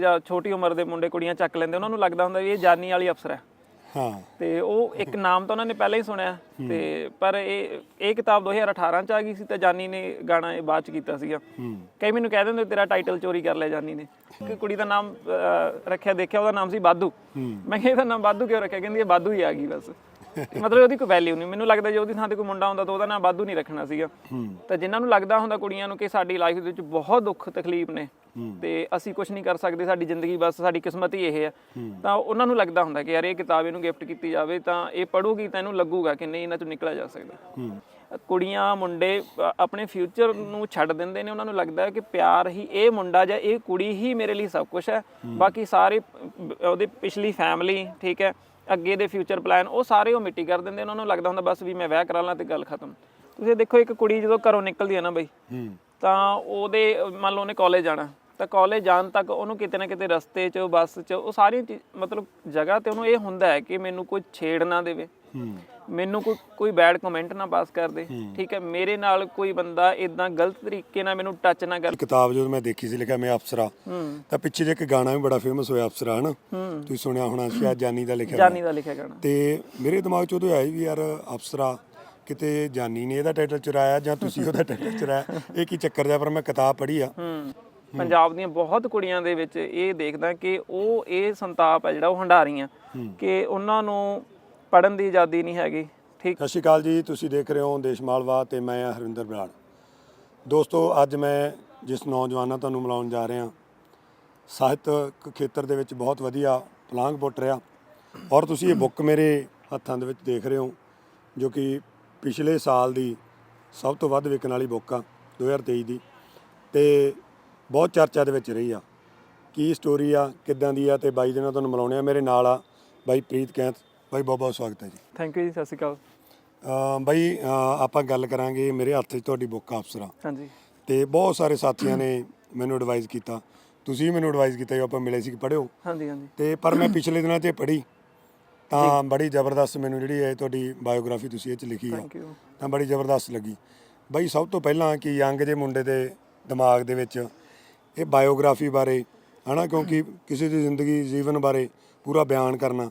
ਜਾਂ ਛੋਟੀ ਉਮਰ ਦੇ ਮੁੰਡੇ ਕੁੜੀਆਂ ਚੱਕ ਲੈਂਦੇ ਉਹਨਾਂ ਨੂੰ ਲੱਗਦਾ ਹੁੰਦਾ ਵੀ ਇਹ ਜਾਨੀ ਵਾਲੀ ਅਫਸਰ ਹੈ। ਹਾਂ। ਤੇ ਉਹ ਇੱਕ ਨਾਮ ਤਾਂ ਉਹਨਾਂ ਨੇ ਪਹਿਲਾਂ ਹੀ ਸੁਣਿਆ ਤੇ ਪਰ ਇਹ ਇਹ ਕਿਤਾਬ 2018 ਚ ਆ ਗਈ ਸੀ ਤੇ ਜਾਨੀ ਨੇ ਗਾਣਾ ਇਹ ਬਾਅਦ ਚ ਕੀਤਾ ਸੀਗਾ। ਕਈ ਮੈਨੂੰ ਕਹਿ ਦਿੰਦੇ ਤੇਰਾ ਟਾਈਟਲ ਚੋਰੀ ਕਰ ਲਿਆ ਜਾਨੀ ਨੇ। ਇੱਕ ਕੁੜੀ ਦਾ ਨਾਮ ਰੱਖਿਆ ਦੇਖਿਆ ਉਹਦਾ ਨਾਮ ਸੀ ਬਾਦੂ ਮੈਂ ਕਿਹਾ ਇਹਦਾ ਨਾਮ ਬਾਦੂ ਕਿਉਂ ਰੱਖਿਆ? ਕਹਿੰਦੀ ਇਹ ਬਾਦੂ ਹੀ ਆ ਗਈ ਬਸ। ਮਤਲਬ ਉਹਦੀ ਕੋਈ ਵੈਲਿਊ ਨਹੀਂ। ਮੈਨੂੰ ਲੱਗਦਾ ਜੇ ਉਹਦੀ ਥਾਂ ਤੇ ਕੋਈ ਮੁੰਡਾ ਹੁੰਦਾ ਤਾਂ ਉਹਦਾ ਨਾਮ ਬਾਦੂ ਨਹੀਂ ਰੱਖਣਾ ਸੀਗਾ। ਤਾਂ ਜਿਨ੍ਹਾਂ ਨੂੰ ਲੱਗਦਾ ਹੁੰਦਾ ਕੁੜੀਆਂ ਨੂੰ ਕਿ ਸਾਡੀ ਲਾਈਫ ਦੇ ਵਿੱਚ ਬਹੁਤ ਦੁੱਖ ਤਕਲੀਫ ਨੇ ਤੇ ਅਸੀਂ ਕੁਝ ਨਹੀਂ ਕਰ ਸਕਦੇ ਸਾਡੀ ਜ਼ਿੰਦਗੀ ਬਸ ਸਾਡੀ ਕਿਸਮਤ ਹੀ ਇਹ ਹੈ। ਤਾਂ ਉਹਨਾਂ ਨੂੰ ਲੱਗਦਾ ਹੁੰਦਾ ਕਿ ਯਾਰ ਇਹ ਕਿਤਾਬ ਇਹਨੂੰ ਗਿਫਟ ਕੀਤੀ ਜਾਵੇ ਤਾਂ ਇਹ ਪੜੂਗੀ ਤਾਂ ਇਹਨੂੰ ਲੱਗੂਗਾ ਕਿ ਨਹੀਂ ਇਹਨਾਂ ਚੋਂ ਨਿਕਲਿਆ ਜਾ ਸਕਦਾ। ਕੁੜੀਆਂ ਮੁੰਡੇ ਆਪਣੇ ਫਿਊਚਰ ਨੂੰ ਛੱਡ ਦਿੰਦੇ ਨੇ ਉਹਨਾਂ ਨੂੰ ਲੱਗਦਾ ਹੈ ਕਿ ਪਿਆਰ ਹੀ ਇਹ ਮੁੰਡਾ ਜਾਂ ਇਹ ਕੁੜੀ ਹੀ ਮੇਰੇ ਲਈ ਸਭ ਕੁਝ ਹੈ। ਬਾਕੀ ਸਾਰੇ ਉਹਦੇ ਪਿਛਲੀ ਫੈਮਿਲੀ ਠੀਕ ਹੈ। ਅੱਗੇ ਦੇ ਫਿਊਚਰ ਪਲਾਨ ਉਹ ਸਾਰੇ ਉਹ ਮਿੱਟੀ ਕਰ ਦਿੰਦੇ ਉਹਨਾਂ ਨੂੰ ਲੱਗਦਾ ਹੁੰਦਾ ਬਸ ਵੀ ਮੈਂ ਵਿਆਹ ਕਰਾ ਲਾਂ ਤੇ ਗੱਲ ਖਤਮ। ਤੁਸੀਂ ਦੇਖੋ ਇੱਕ ਕੁੜੀ ਜਦੋਂ ਘਰੋਂ ਨਿਕਲਦੀ ਹੈ ਨਾ ਬਈ ਤਾਂ ਉਹਦੇ ਮੰਨ ਲਓ ਉਹਨੇ ਕਾਲਜ ਜਾਣਾ ਤਾਂ ਕਾਲਜ ਜਾਣ ਤੱਕ ਉਹਨੂੰ ਕਿਤੇ ਨਾ ਕਿਤੇ ਰਸਤੇ 'ਚ ਬੱਸ 'ਚ ਉਹ ਸਾਰੀਆਂ ਚੀਜ਼ ਮਤਲਬ ਜਗ੍ਹਾ ਤੇ ਉਹਨੂੰ ਇਹ ਹੁੰਦਾ ਹੈ ਕਿ ਮੈਨੂੰ ਕੋਈ ਛੇੜ ਨਾ ਦੇਵੇ। ਹੂੰ। ਮੈਨੂੰ ਕੋਈ ਕੋਈ ਬੈਡ ਕਮੈਂਟ ਨਾ ਪਾਸ ਕਰ ਦੇ ਠੀਕ ਹੈ? ਮੇਰੇ ਨਾਲ ਕੋਈ ਬੰਦਾ ਇਦਾਂ ਗਲਤ ਤਰੀਕੇ ਨਾਲ ਮੈਨੂੰ ਟੱਚ ਨਾ ਕਰ। ਕਿਤਾਬ ਜਦੋਂ ਮੈਂ ਦੇਖੀ ਸੀ ਲਿਖਿਆ ਮੈਂ ਅਫਸਰਾ ਤਾਂ ਪਿੱਛੇ ਜੇ ਇੱਕ ਗਾਣਾ ਵੀ ਬੜਾ ਫੇਮਸ ਹੋਇਆ ਅਫਸਰਾ ਹਨਾ? ਤੁਸੀਂ ਸੁਣਿਆ ਹੋਣਾ ਸ਼ਾਇਦ ਜਾਨੀ ਦਾ ਲਿਖਿਆ। ਜਾਨੀ ਦਾ ਲਿਖਿਆ ਗਾਣਾ। ਤੇ ਮੇਰੇ ਦਿਮਾਗ 'ਚ ਉਦੋਂ ਆਇਆ ਵੀ ਯਾਰ ਅਫਸਰਾ ਕਿਤੇ ਜਾਨੀ ਨੇ ਇਹਦਾ ਟਾਈਟਲ ਚੁਰਾਇਆ ਜਾਂ ਤੁਸੀਂ ਉਹਦਾ ਟਾਈਟਲ ਚੁਰਾਇਆ ਇਹ ਕੀ ਚੱਕਰ ਦਾ ਪਰ ਮੈਂ ਕਿਤਾਬ ਪੜ੍ਹੀ ਆ। ਪੰਜਾਬ ਦੀਆਂ ਬਹੁਤ ਕੁੜੀਆਂ ਦੇ ਵਿੱਚ ਇਹ ਦੇਖਦਾ ਕਿ ਉਹ ਇਹ ਸੰਤਾਪ ਹੈ ਜਿਹੜਾ ਉਹ ਹੰਡਾ ਰਹੀਆਂ ਕਿ ਉਹਨਾਂ ਨੂੰ ਪੜਨ ਦੀ ਆਜ਼ਾਦੀ ਨਹੀਂ ਹੈਗੀ, ਠੀਕ? ਸਤਿ ਸ਼੍ਰੀ ਅਕਾਲ ਜੀ, ਤੁਸੀਂ ਦੇਖ ਰਹੇ ਹੋ ਦੇਸ਼ ਮਾਲਵਾ ਤੇ ਮੈਂ ਹਾਂ ਹਰਵਿੰਦਰ ਬਰਾੜ। ਦੋਸਤੋ, ਅੱਜ ਮੈਂ ਜਿਸ ਨੌਜਵਾਨਾਂ ਤੁਹਾਨੂੰ ਮਿਲਾਉਣ ਜਾ ਰਿਹਾ ਸਾਹਿਤਕ ਖੇਤਰ ਦੇ ਵਿੱਚ ਬਹੁਤ ਵਧੀਆ ਪਲਾਂਗ ਪੁੱਟ ਰਿਹਾ ਔਰ ਤੁਸੀਂ ਇਹ ਬੁੱਕ ਮੇਰੇ ਹੱਥਾਂ ਦੇ ਵਿੱਚ ਦੇਖ ਰਹੇ ਹੋ, ਜੋ ਕਿ ਪਿਛਲੇ ਸਾਲ ਦੀ ਸਭ ਤੋਂ ਵੱਧ ਵਿਕਣ ਵਾਲੀ ਬੁੱਕ ਆ 2023 ਦੀ। ਤੇ ਬਹੁਤ ਚਰਚਾ ਦੇ ਵਿੱਚ ਰਹੀ ਆ, ਕੀ ਸਟੋਰੀ ਆ, ਕਿੱਦਾਂ ਦੀ ਆ ਤੇ ਬਾਈ ਦੇ ਨਾਲ ਤੁਹਾਨੂੰ ਮਿਲਾਉਣੇ ਆ, ਮੇਰੇ ਨਾਲ ਆ ਬਾਈ ਪ੍ਰੀਤ ਕੈਂਥ ਬਾਈ ਬਹੁਤ ਬਹੁਤ ਸਵਾਗਤ ਹੈ ਜੀ। ਥੈਂਕ ਯੂ ਜੀ ਸਤਿ ਸ਼੍ਰੀ ਅਕਾਲ। ਬਈ ਅ, ਆਪਾਂ ਗੱਲ ਕਰਾਂਗੇ ਮੇਰੇ ਹੱਥ 'ਚ ਤੁਹਾਡੀ ਬੁੱਕ ਅਫਸਰਾ ਹਾਂਜੀ। ਤੇ ਬਹੁਤ ਸਾਰੇ ਸਾਥੀਆਂ ਨੇ ਮੈਨੂੰ ਐਡਵਾਈਸ ਕੀਤਾ। ਤੁਸੀਂ ਵੀ ਮੈਨੂੰ ਐਡਵਾਈਸ ਕੀਤਾ ਜੋ ਆਪਾਂ ਮਿਲੇ ਸੀ ਕਿ ਪੜ੍ਹਿਓ। ਹਾਂਜੀ ਹਾਂਜੀ। ਤੇ ਪਰ ਮੈਂ ਪਿਛਲੇ ਦਿਨਾਂ 'ਚ ਇਹ ਪੜ੍ਹੀ। ਤਾਂ ਬੜੀ ਜ਼ਬਰਦਸਤ ਮੈਨੂੰ ਜਿਹੜੀ ਹੈ ਤੁਹਾਡੀ ਬਾਇਓਗ੍ਰਾਫੀ ਤੁਸੀਂ ਇਹ 'ਚ ਲਿਖੀ ਆ। ਥੈਂਕ ਯੂ ਤਾਂ ਬੜੀ ਜ਼ਬਰਦਸਤ ਲੱਗੀ। ਬਈ ਸਭ ਤੋਂ ਪਹਿਲਾਂ ਕਿ ਯੰਗ ਜੇ ਮੁੰਡੇ ਦੇ ਦਿਮਾਗ ਦੇ ਵਿੱਚ ਇਹ ਬਾਇਓਗ੍ਰਾਫੀ ਬਾਰੇ ਹਨਾ ਕਿਉਂਕਿ ਕਿਸੇ ਦੀ ਜ਼ਿੰਦਗੀ ਜੀਵਨ ਬਾਰੇ ਪੂਰਾ ਬਿਆਨ ਕਰਨਾ।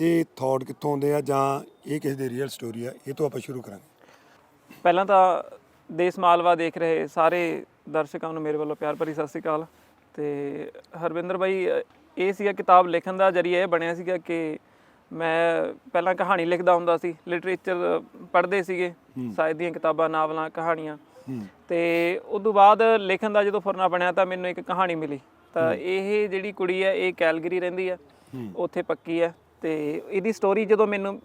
ਇਹ ਥਾਟ ਕਿੱਥੋਂ ਆਉਂਦੇ ਆ ਜਾਂ ਇਹ ਕਿਸੇ ਦੀ ਰੀਅਲ ਸਟੋਰੀ ਆ ਇਹ ਤੋਂ ਆਪਾਂ ਸ਼ੁਰੂ ਕਰਾਂਗੇ। ਪਹਿਲਾਂ ਤਾਂ ਦੇਸ਼ ਮਾਲਵਾ ਦੇਖ ਰਹੇ ਸਾਰੇ ਦਰਸ਼ਕਾਂ ਨੂੰ ਮੇਰੇ ਵੱਲੋਂ ਪਿਆਰ ਭਰੀ ਸਤਿ ਸ਼੍ਰੀ ਅਕਾਲ। ਤੇ ਹਰਵਿੰਦਰ ਭਾਈ ਅ, ਇਹ ਸੀਗਾ ਕਿਤਾਬ ਲਿਖਣ ਦਾ ਜਰੀਆ ਇਹ ਬਣਿਆ ਸੀਗਾ ਕਿ ਮੈਂ ਪਹਿਲਾਂ ਕਹਾਣੀ ਲਿਖਦਾ ਹੁੰਦਾ ਸੀ ਲਿਟਰੇਚਰ ਪੜ੍ਹਦੇ ਸੀਗੇ ਸਾਹਿਤ ਦੀਆਂ ਕਿਤਾਬਾਂ ਨਾਵਲਾਂ ਕਹਾਣੀਆਂ। ਤੇ ਉਸ ਤੋਂ ਬਾਅਦ ਲਿਖਣ ਦਾ ਜਦੋਂ ਫੁਰਨਾ ਬਣਿਆ ਤਾਂ ਮੈਨੂੰ ਇੱਕ ਕਹਾਣੀ ਮਿਲੀ। ਤਾਂ ਇਹ ਜਿਹੜੀ ਕੁੜੀ ਹੈ ਇਹ ਕੈਲਗਰੀ ਰਹਿੰਦੀ ਹੈ। ਉੱਥੇ ਪੱਕੀ ਹੈ ਤੇ ਇਹਦੀ ਸਟੋਰੀ ਜਦੋਂ ਮੈਨੂੰ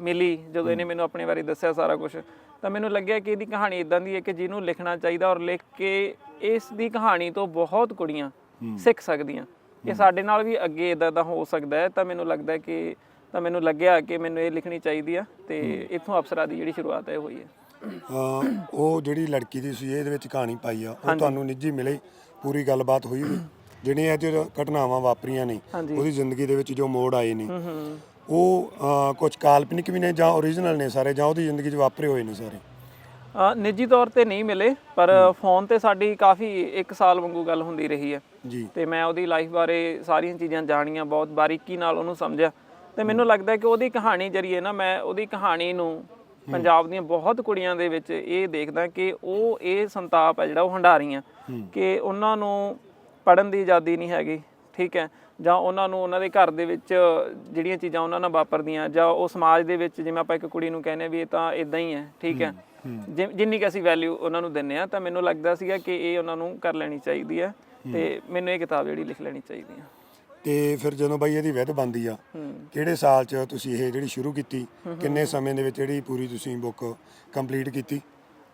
ਮਿਲੀ ਜਦੋਂ ਇਹਨੇ ਮੈਨੂੰ ਆਪਣੇ ਬਾਰੇ ਦੱਸਿਆ ਸਾਰਾ ਕੁਝ ਤਾਂ ਮੈਨੂੰ ਲੱਗਿਆ ਕਿ ਇਹਦੀ ਕਹਾਣੀ ਇਦਾਂ ਦੀ ਹੈ ਕਿ ਜਿਹਨੂੰ ਲਿਖਣਾ ਚਾਹੀਦਾ ਔਰ ਲਿਖ ਕੇ ਇਸ ਦੀ ਕਹਾਣੀ ਤੋਂ ਬਹੁਤ ਕੁੜੀਆਂ ਸਿੱਖ ਸਕਦੀਆਂ। ਇਹ ਸਾਡੇ ਨਾਲ ਵੀ ਅੱਗੇ ਇਦਾਂ ਦਾ ਹੋ ਸਕਦਾ ਹੈ ਤਾਂ ਮੈਨੂੰ ਲੱਗਦਾ ਕਿ ਤਾਂ ਮੈਨੂੰ ਲੱਗਿਆ ਕਿ ਮੈਨੂੰ ਇਹ ਲਿਖਣੀ ਚਾਹੀਦੀ ਆ ਤੇ ਇੱਥੋਂ ਅਪਸਰਾ ਦੀ ਜਿਹੜੀ ਸ਼ੁਰੂਆਤ ਹੈ ਹੋਈ ਹੈ। ਉਹ ਜਿਹੜੀ ਲੜਕੀ ਦੀ ਸੀ ਇਹਦੇ ਵਿੱਚ ਕਹਾਣੀ ਪਾਈ ਆ ਉਹ ਤੁਹਾਨੂੰ ਨਿੱਜੀ ਮਿਲੇ ਪੂਰੀ ਗੱਲਬਾਤ ਹੋਈ ਵੀ ਜਿਹੜੀਆਂ ਅੱਜ ਘਟਨਾਵਾਂ ਵਾਪਰੀਆਂ ਨੇ। ਉਹਦੀ ਜ਼ਿੰਦਗੀ ਦੇ ਵਿੱਚ ਜੋ ਮੋੜ ਆਏ ਨੇ ਉਹ ਕੁਝ ਕਾਲਪਨਿਕ ਵੀ ਨੇ ਜਾਂ ਓਰੀਜਨਲ ਨੇ ਸਾਰੇ ਜਾਂ ਉਹਦੀ ਜ਼ਿੰਦਗੀ 'ਚ ਵਾਪਰੇ ਹੋਏ ਨੇ ਸਾਰੇ? ਨਿੱਜੀ ਤੌਰ ਤੇ ਨਹੀਂ ਮਿਲੇ ਪਰ ਫੋਨ ਤੇ ਸਾਡੀ ਕਾਫੀ 1 ਸਾਲ ਵਾਂਗੂ ਗੱਲ ਹੁੰਦੀ ਰਹੀ ਹੈ। ਜੀ। ਤੇ ਮੈਂ ਉਹਦੀ ਲਾਈਫ ਬਾਰੇ ਸਾਰੀਆਂ ਚੀਜ਼ਾਂ ਜਾਣੀਆਂ ਬਹੁਤ ਬਾਰੀਕੀ ਨਾਲ ਉਹਨੂੰ ਸਮਝਿਆ। ਤੇ ਮੈਨੂੰ ਲੱਗਦਾ ਕਿ ਉਹਦੀ ਕਹਾਣੀ ਜਰੀਏ ਨਾ ਮੈਂ ਉਹਦੀ ਕਹਾਣੀ ਨੂੰ ਪੰਜਾਬ ਦੀਆਂ ਬਹੁਤ ਕੁੜੀਆਂ ਦੇ ਵਿੱਚ ਇਹ ਦੇਖਦਾ ਕਿ ਉਹ ਇਹ ਸੰਤਾਪ ਹੈ ਜਿਹੜਾ ਉਹ ਹੰਡਾ ਰਹੀਆਂ ਕਿ ਉਹਨਾਂ ਨੂੰ ਪੜਨ ਦੀ ਆਜ਼ਾਦੀ ਨਹੀਂ ਹੈਗੀ ਠੀਕ ਹੈ? ਜਾਂ ਉਹਨਾਂ ਨੂੰ ਉਹਨਾਂ ਦੇ ਘਰ ਦੇ ਵਿੱਚ ਜਿਹੜੀਆਂ ਚੀਜ਼ਾਂ ਉਹਨਾਂ ਨਾਲ ਵਾਪਰਦੀਆਂ ਜਾਂ ਉਹ ਸਮਾਜ ਦੇ ਵਿੱਚ ਜਿਵੇਂ ਆਪਾਂ ਇੱਕ ਕੁੜੀ ਨੂੰ ਕਹਿੰਦੇ ਵੀ ਇਹ ਤਾਂ ਇਦਾਂ ਹੀ ਹੈ ਠੀਕ ਹੈ? ਜਿੰਨੀ ਕਿ ਅਸੀਂ ਵੈਲਿਊ ਉਹਨਾਂ ਨੂੰ ਦਿੰਨੇ ਆ ਤਾਂ ਮੈਨੂੰ ਲੱਗਦਾ ਸੀਗਾ ਕਿ ਇਹ ਉਹਨਾਂ ਨੂੰ ਕਰ ਲੈਣੀ ਚਾਹੀਦੀ ਹੈ ਤੇ ਮੈਨੂੰ ਇਹ ਕਿਤਾਬ ਜਿਹੜੀ ਲਿਖ ਲੈਣੀ ਚਾਹੀਦੀ ਹੈ। ਤੇ ਫਿਰ ਜਦੋਂ ਬਾਈ ਇਹਦੀ ਵਿਧ ਬੰਦੀ ਆ ਕਿਹੜੇ ਸਾਲ 'ਚ ਤੁਸੀਂ ਇਹ ਜਿਹੜੀ ਸ਼ੁਰੂ ਕੀਤੀ? ਕਿੰਨੇ ਸਮੇਂ ਦੇ ਵਿੱਚ ਜਿਹੜੀ ਪੂਰੀ ਤੁਸੀਂ ਬੁੱਕ ਕੰਪਲੀਟ ਕੀਤੀ?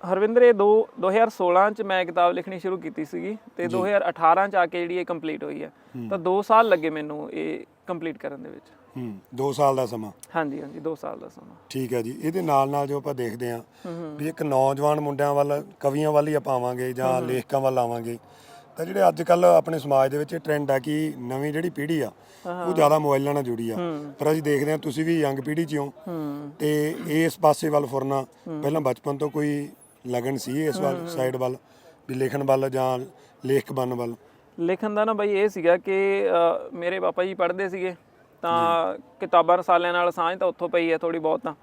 ਹਰਵਿੰਦਰ ਇਹ ਦੋ 2016 ਚ ਮੈਂ ਕਿਤਾਬ ਲਿਖਣੀ ਸ਼ੁਰੂ ਕੀਤੀ ਸੀਗੀ ਤੇ 2018 ਚ ਆ ਕੇ ਜਿਹੜੀ ਇਹ ਕੰਪਲੀਟ ਹੋਈ ਹੈ। ਤਾਂ 2 ਸਾਲ ਲੱਗੇ ਮੈਨੂੰ ਇਹ ਕੰਪਲੀਟ ਕਰਨ ਦੇ ਵਿੱਚ। ਹੂੰ 2 ਸਾਲ ਦਾ ਸਮਾਂ। ਹਾਂਜੀ ਹਾਂਜੀ 2 ਸਾਲ ਦਾ ਸਮਾਂ। ਠੀਕ ਹੈ ਜੀ। ਇਹਦੇ ਨਾਲ ਨਾਲ ਜੋ ਆਪਾਂ ਦੇਖਦੇ ਆਂ ਵੀ ਇੱਕ ਨੌਜਵਾਨ ਮੁੰਡਿਆਂ ਵੱਲ ਕਵੀਆਂ ਵੱਲ ਹੀ ਆਪਾਂ ਆਵਾਂਗੇ ਜਾਂ ਲੇਖਕਾਂ ਵੱਲ ਆਵਾਂਗੇ। ਤਾਂ ਜਿਹੜੇ ਅੱਜ ਕੱਲ ਆਪਣੇ ਸਮਾਜ ਦੇ ਵਿੱਚ ਟ੍ਰੈਂਡ ਆ ਕਿ ਨਵੀਂ ਜਿਹੜੀ ਪੀੜ੍ਹੀ ਆ ਉਹ ਜ਼ਿਆਦਾ ਮੋਬਾਈਲਾਂ ਨਾਲ ਜੁੜੀ ਆ। ਪਰ ਅਸੀਂ ਦੇਖਦੇ ਹਾਂ ਤੁਸੀਂ ਵੀ ਯੰਗ ਪੀੜ੍ਹੀ 'ਚ ਹੂੰ। ਤੇ ਇਸ ਪਾਸੇ ਵੱਲ ਫੁਰਨਾ। ਪਹਿਲਾਂ ਬਚਪਨ ਤੋਂ ਕੋਈ ਲਗਨ ਸੀ ਇਸ ਵੱਲ ਸਾਈਡ ਵੱਲ ਵੀ ਲਿਖਣ ਵੱਲ ਜਾਂ ਲੇਖਕ ਬਣਨ ਵੱਲ। ਲਿਖਣ ਦਾ ਨਾ ਬਾਈ ਇਹ ਸੀਗਾ ਕਿ ਮੇਰੇ ਪਾਪਾ ਜੀ ਪੜ੍ਹਦੇ ਸੀਗੇ ਤਾਂ ਕਿਤਾਬਾਂ ਰਸਾਲਿਆਂ ਨਾਲ ਸਾਂਝ ਤਾਂ ਉੱਥੋਂ ਪਈ ਹੈ ਥੋੜੀ ਬਹੁਤ ਤਾਂ।